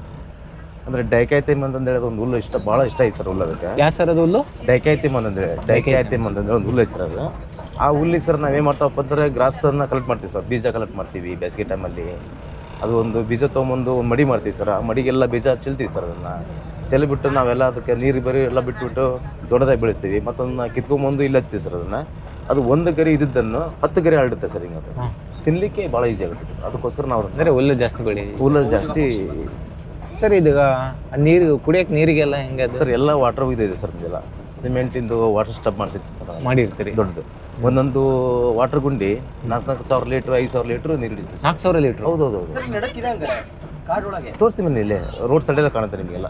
ಅಂದರೆ ಅಂತ ಅಂತಂದೇಳಿ ಒಂದು ಹುಲ್ಲು ಇಷ್ಟ ಭಾಳ ಇಷ್ಟ ಐತೆ ಸರ್ ಹುಲ್ಲು ಅದಕ್ಕೆ. ಯಾವ ಸರ್ ಅದು ಹುಲ್ಲು? ಡೈಕಾಯ್ತಿಮ್ ಅಂತಂದೇಳಿ ಡೈಕಾಯ್ತಿಮ್ ಅಂತಂದ್ರೆ ಒಂದು ಹುಲ್ಲು ಐತೆ ಸರ್ ಅದು. ಆ ಹುಲ್ಲಿ ಸರ್ ನಾವೇನು ಮಾಡ್ತಾವಪ್ಪ ಅಂದರೆ ಗ್ರಾಸ್ತನ್ನ ಕಲೆಕ್ಟ್ ಮಾಡ್ತೀವಿ ಸರ್. ಬೀಜ ಕಲೆಕ್ಟ್ ಮಾಡ್ತೀವಿ ಬೇಸಿಗೆ ಟೈಮಲ್ಲಿ ಅದು ಒಂದು ಬೀಜ ತೊಗೊಂಬಂದು ಒಂದು ಮಡಿ ಮಾಡ್ತೀವಿ ಸರ್. ಆ ಮಡಿಗೆಲ್ಲ ಬೀಜ ಚೆಲ್ತೀವಿ ಸರ್ ಅದನ್ನು. ಚೆಲ್ಲಿಬಿಟ್ಟು ನಾವೆಲ್ಲ ಅದಕ್ಕೆ ನೀರು ಬರೀ ಎಲ್ಲ ಬಿಟ್ಬಿಟ್ಟು ದೊಡ್ಡದಾಗಿ ಬೆಳೆಸ್ತೀವಿ. ಮತ್ತೊಂದು ಕಿತ್ಕೊಂಬಂದು ಇಲ್ಲ ಹಚ್ತೀವಿ ಸರ್ ಅದನ್ನು. ಅದು ಒಂದು ಗರಿ ಇದ್ದದ್ದನ್ನು ಹತ್ತು ಗರಿ ಹರಡುತ್ತೆ ಸರ್ ಹಿಂಗೆ ಅದು. ತಿನ್ನಲಿಕ್ಕೆ ಭಾಳ ಈಸಿ ಆಗುತ್ತೆ ಸರ್. ಅದಕ್ಕೋಸ್ಕರ ನಾವು ಅಂದರೆ ಹುಲ್ಲು ಜಾಸ್ತಿ ಬೆಳಿ ಹುಲ್ಲು ಜಾಸ್ತಿ ಸರ್ ಇದು ನೀರು ಕುಡಿಯಕ್ಕೆ ನೀರಿಗೆಲ್ಲ ಹೆಂಗೆ ಸರ್ ಎಲ್ಲ ವಾಟರ್ ಇದೆ ಸರ್ ಇದೆಲ್ಲ ಸಿಮೆಂಟಿಂದು ವಾಟರ್ ಸ್ಟಬ್ ಮಾಡ್ತಿತ್ತು ಸರ್ ಮಾಡಿರ್ತೀರಿ. ದೊಡ್ಡದು. ಒಂದೊಂದು ವಾಟರ್ ಗುಂಡಿ ನಾಲ್ಕು ನಾಲ್ಕು ಸಾವಿರ ಲೀಟ್ರ್ ಐದು ಸಾವಿರ ಲೀಟ್ರ್ ನೀರು ನಾಲ್ಕು ಸಾವಿರ ಲೀಟ್ರ್ ಹೌದು. ಹೌದು ತೋರಿಸ್ತೀನಿ ಬನ್ನಿ ಇಲ್ಲೇ. ರೋಡ್ ಸೈಡೆಲ್ಲ ಕಾಣುತ್ತೆ ನಿಮಗೆಲ್ಲ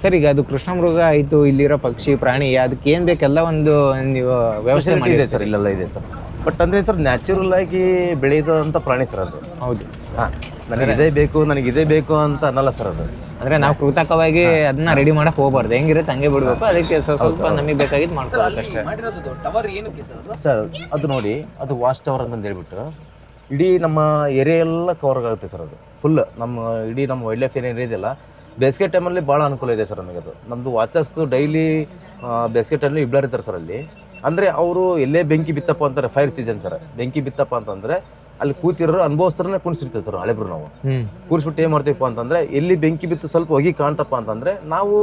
ಸರ್ ಈಗ ಅದು ಕೃಷ್ಣ ಮೃಗ ಆಯಿತು ಇಲ್ಲಿರೋ ಪಕ್ಷಿ ಪ್ರಾಣಿ ಅದಕ್ಕೆ ಏನು ಬೇಕೆಲ್ಲ ಒಂದು ನೀವು ವ್ಯವಸ್ಥೆ ಮಾಡಿದೆ ಸರ್ ಇಲ್ಲೆಲ್ಲ ಇದೆ ಸರ್. ಬಟ್ ಅಂದರೆ ಸರ್ ನ್ಯಾಚುರಲ್ ಆಗಿ ಬೆಳೆಯೋದಂಥ ಪ್ರಾಣಿ ಸರ್ ಅದು. ಹೌದು. ಹಾಂ ನನಗೆ ಇದೇ ಬೇಕು ನನಗೆ ಇದೇ ಬೇಕು ಅಂತ ಅನ್ನಲ್ಲ ಸರ್ ಅದು. ಅಂದ್ರೆ ನಾವು ಕೃತಕವಾಗಿ ಅದನ್ನ ರೆಡಿ ಮಾಡಕ್ ಹೋಗ್ಬಾರ್ದು. ಹೆಂಗಿರುತ್ತೆ ಹಂಗೆ ಬಿಡ್ಬೇಕು. ಅದಕ್ಕೆ ಸ್ವಲ್ಪ ಸ್ವಲ್ಪ ನಮಗೆ ಬೇಕಾಗಿದ್ದು ಸರ್ ಮಾಡ್ಕೊಬೇಕು ಅಷ್ಟೇ. ಮಾಡಿರೋದು ಟವರ್ ಏನಕ್ಕೆ ಸರ್ ಅದು? ಸರ್ ಅದು ನೋಡಿ ಅದು ವಾಚ್ ಟವರ್ ಅಂತಂದು ಹೇಳ್ಬಿಟ್ಟು ಇಡೀ ನಮ್ಮ ಏರಿಯಾ ಎಲ್ಲ ಕವರ್ ಆಗುತ್ತೆ ಸರ್ ಅದು. ಫುಲ್ ನಮ್ಮ ಇಡೀ ನಮ್ಮ ವೈಲ್ಡ್ ಲೈಫ್ ಏನೇನು ಇದೆಯಲ್ಲ ಬೇಸಿಗೆ ಟೈಮಲ್ಲಿ ಭಾಳ ಅನುಕೂಲ ಇದೆ ಸರ್ ನಮಗೆ ಅದು. ನಮ್ಮದು ವಾಚರ್ಸ್ ಡೈಲಿ ಬೇಸಿಗೆ ಟೈಮಲ್ಲಿ ಇಬ್ಬರು ಇರ್ತಾರೆ ಸರ್ ಅಲ್ಲಿ. ಅಂದರೆ ಅವರು ಎಲ್ಲೇ ಬೆಂಕಿ ಬಿತ್ತಪ್ಪ ಅಂತಾರೆ ಫೈರ್ ಸೀಸನ್ ಸರ್. ಬೆಂಕಿ ಬಿತ್ತಪ್ಪ ಅಂತಂದರೆ ಅಲ್ಲಿ ಕೂತಿರೋ ಅನುಭವಿಸ್ತಾರನೇ ಕುಣಿಸಿರ್ತೇವೆ ಸರ್ ಹಳೆಬ್ರು ನಾವು. ಕೂರಿಸ್ಬಿಟ್ಟು ಏನು ಮಾಡ್ತೀವಪ್ಪ ಅಂತಂದ್ರೆ ಎಲ್ಲಿ ಬೆಂಕಿ ಬಿತ್ತು ಸ್ವಲ್ಪ ಹೋಗಿ ಕಾಣ್ತಪ್ಪ ಅಂತಂದ್ರೆ ನಾವು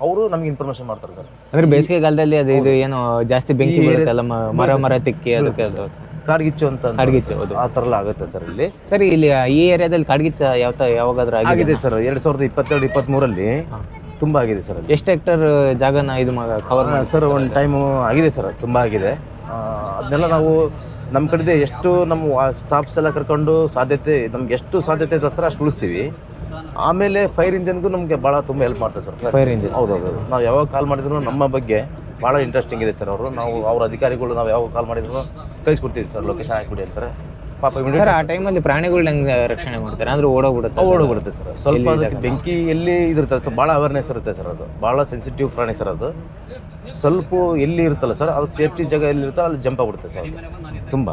ಅವರು ನಮ್ಗೆ ಇನ್ಫಾರ್ಮೇಷನ್ ಮಾಡ್ತಾರೆ ಸರ್. ಅಂದ್ರೆ ಬೇಸಿಗೆಗಾಲದಲ್ಲಿ ಅದು ಇದು ಏನು ಜಾಸ್ತಿ ಬೆಂಕಿ ಬೀಳುತ್ತಲ್ಲ ಮರ ಮರ ತಿಕ್ಕಿ ಅದಕ್ಕೆ ಅದು ಕಾಡ್ಗಿಚ್ಚು ಅಂತ. ಕಾಡ್ಗಿಚ್ಚು, ಹೌದು. ಆ ಥರ ಎಲ್ಲ ಆಗುತ್ತೆ ಸರ್ ಇಲ್ಲಿ. ಸರಿ ಇಲ್ಲಿ ಈ ಏರಿಯಾದಲ್ಲಿ ಕಾಡ್ಗಿಚ್ಚ ಯಾವ ತ- ಯಾವಾಗಾದ್ರೂ ಆಗಿದೆ ಸರ್. ಎರಡ್ ಸಾವಿರದ ಇಪ್ಪತ್ತೆರಡು ಇಪ್ಪತ್ತ್ಮೂರಲ್ಲಿ ತುಂಬಾ ಆಗಿದೆ ಸರ್ ಎಷ್ಟು ಹೆಕ್ಟರ್ ಜಾಗನ ಇದು ಕವರ್ ಸರ್ ಒಂದು ಟೈಮು ಆಗಿದೆ ಸರ್ ತುಂಬಾ ಆಗಿದೆ. ಅದನ್ನೆಲ್ಲ ನಾವು ನಮ್ಮ ಕಡೆದೆ ಎಷ್ಟು ನಮ್ಮ ಸ್ಟಾಫ್ಸ್ ಎಲ್ಲ ಕರ್ಕೊಂಡು ಸಾಧ್ಯತೆ ನಮ್ಗೆ ಎಷ್ಟು ಸಾಧ್ಯತೆ ಇದೆ ಸರ್ ಅಷ್ಟು ಉಳಿಸ್ತೀವಿ. ಆಮೇಲೆ ಫೈರ್ ಇಂಜನ್ಗೂ ನಮಗೆ ಭಾಳ ತುಂಬ ಹೆಲ್ಪ್ ಮಾಡ್ತಾರೆ ಸರ್. ಫೈರ್ ಇಂಜಿನ್ ಹೌದೌದು. ನಾವು ಯಾವಾಗ ಕಾಲ್ ಮಾಡಿದ್ರು ನಮ್ಮ ಬಗ್ಗೆ ಭಾಳ ಇಂಟ್ರೆಸ್ಟಿಂಗ್ ಇದೆ ಸರ್ ಅವರು. ನಾವು ಅವ್ರ ಅಧಿಕಾರಿಗಳು ನಾವು ಯಾವಾಗ ಕಾಲ್ ಮಾಡಿದ್ರು ಕಳಿಸ್ಕೊಡ್ತೀವಿ ಸರ್ ಲೊಕೇಶನ್ ಹಾಕ್ಬಿಡಿ ಅಂತಾರೆ. ಪಾಪ ಸರ್ ಆ ಟೈಮಲ್ಲಿ ಪ್ರಾಣಿಗಳನ್ನ ಹೆಂಗೆ ರಕ್ಷಣೆ ಮಾಡ್ತಾರೆ? ಅಂದ್ರೆ ಓಡೋಗ್ಬಿಡುತ್ತೆ. ಓಡೋಗ್ಬಿಡುತ್ತೆ ಸರ್. ಸ್ವಲ್ಪ ಅದಕ್ಕೆ ಬೆಂಕಿ ಎಲ್ಲಿ ಇದಿರ್ತದೆ ಸರ್? ಭಾಳ ಅವೇರ್ನೆಸ್ ಇರುತ್ತೆ ಸರ್ ಅದು. ಭಾಳ ಸೆನ್ಸಿಟಿವ್ ಪ್ರಾಣಿ ಸರ್ ಅದು. ಸ್ವಲ್ಪ ಎಲ್ಲಿ ಇರುತ್ತಲ್ಲ ಸರ್ ಅದು ಸೇಫ್ಟಿ ಜಾಗ ಎಲ್ಲಿ ಇರುತ್ತೋ ಅಲ್ಲಿ ಜಂಪ್ ಆಗ್ಬಿಡುತ್ತೆ ಸರ್. ತುಂಬ.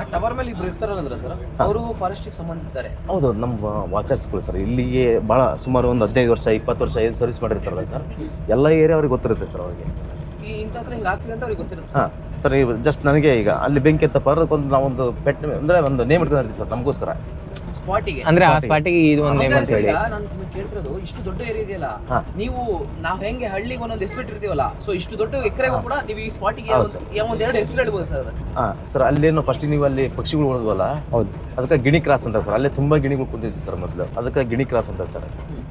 ಆ ಟವರ್ ಮೇಲೆ ಇಬ್ರು ಇರ್ತಾರಲ್ಲ ಸರ್ ಅವರು ಫಾರೆಸ್ಟಿಗೆ ಸಂಬಂಧಿಸಿದ್ದಾರೆ. ಹೌದು ನಮ್ಮ ವಾಚರ್ಸ್ಗಳು ಸರ್ ಇಲ್ಲಿಗೆ ಭಾಳ ಸುಮಾರು ಒಂದು ಹದಿನೈದು ವರ್ಷ ಇಪ್ಪತ್ತು ವರ್ಷ ಏನು ಸರ್ವಿಸ್ ಮಾಡಿರ್ತಾರಲ್ಲ ಸರ್. ಎಲ್ಲ ಏರಿಯಾ ಅವ್ರಿಗೆ ಗೊತ್ತಿರುತ್ತೆ ಸರ್ ಅವ್ರಿಗೆ. ಈ ಇಂಥ ಹತ್ರ ಆಗ್ತಿದೆ ಅಂತ ಅವ್ರಿಗೆ ಗೊತ್ತಿರುತ್ತೆ ಸರ್. ಹಾಂ ಸರ್ ಈಗ ಜಸ್ಟ್ ನನಗೆ ಈಗ ಅಲ್ಲಿ ಬೆಂಕಿ ಎತ್ತ ಪರದಕ್ಕೊಂದು ನಾವೊಂದು ಪೆಟ್ ಅಂದರೆ ಒಂದು ನೇಮ್ ಇಟ್ಕೊಂಡಿರ್ತೀವಿ ಸರ್ ನಮಗೋಸ್ಕರ. ಸ್ಪಾಟಿಗೆ ಅಂದ್ರೆ ಆ ಸ್ಪಾಟಿಗೆ ಇದು ಒಂದು ನೇಮ್ ಅಂತ ಹೇಳಿ. ನಾನು ಕೇಳ್ತಿರೋದು ಇಷ್ಟು ದೊಡ್ಡ ಏರಿಯಾ ಇದೆಯಲ್ಲ ಹಾ. ನೀವು ನಾವು ಹೆಂಗೆ ಹಳ್ಳಿಗೆ ಒಂದೊಂದು ಹೆಸರು ಇಟ್ಟಿರ್ತೀವಲ್ಲ ಸೊ ಇಷ್ಟು ದೊಡ್ಡ ಎಕರೆಗೂ ಕೂಡ ನೀವು ಈ ಸ್ಪಾಟಿಗೆ ಒಂದು ಎರಡು ಹೆಸರು ಹೇಳ್ಬೋದು ಸರ್ ಹಾಂ ಸರ್ ಅಲ್ಲೇನು ಫಸ್ಟ್ ನೀವು ಅಲ್ಲಿ ಪಕ್ಷಿಗಳು ಉಳಿದ್ವಲ್ಲ ಹೌದು. ಅದಕ್ಕೆ ಗಿಣಿ ಕ್ರಾಸ್ ಅಂತ ಸರ್ ಅಲ್ಲೇ ತುಂಬಾ ಗಿಣಿಗಳು ಕುಂತಿದ್ವಿ ಸರ್ ಮೊದಲು ಅದಕ್ಕೆ ಗಿಣಿ ಕ್ರಾಸ್ ಅಂತ ಸರ್.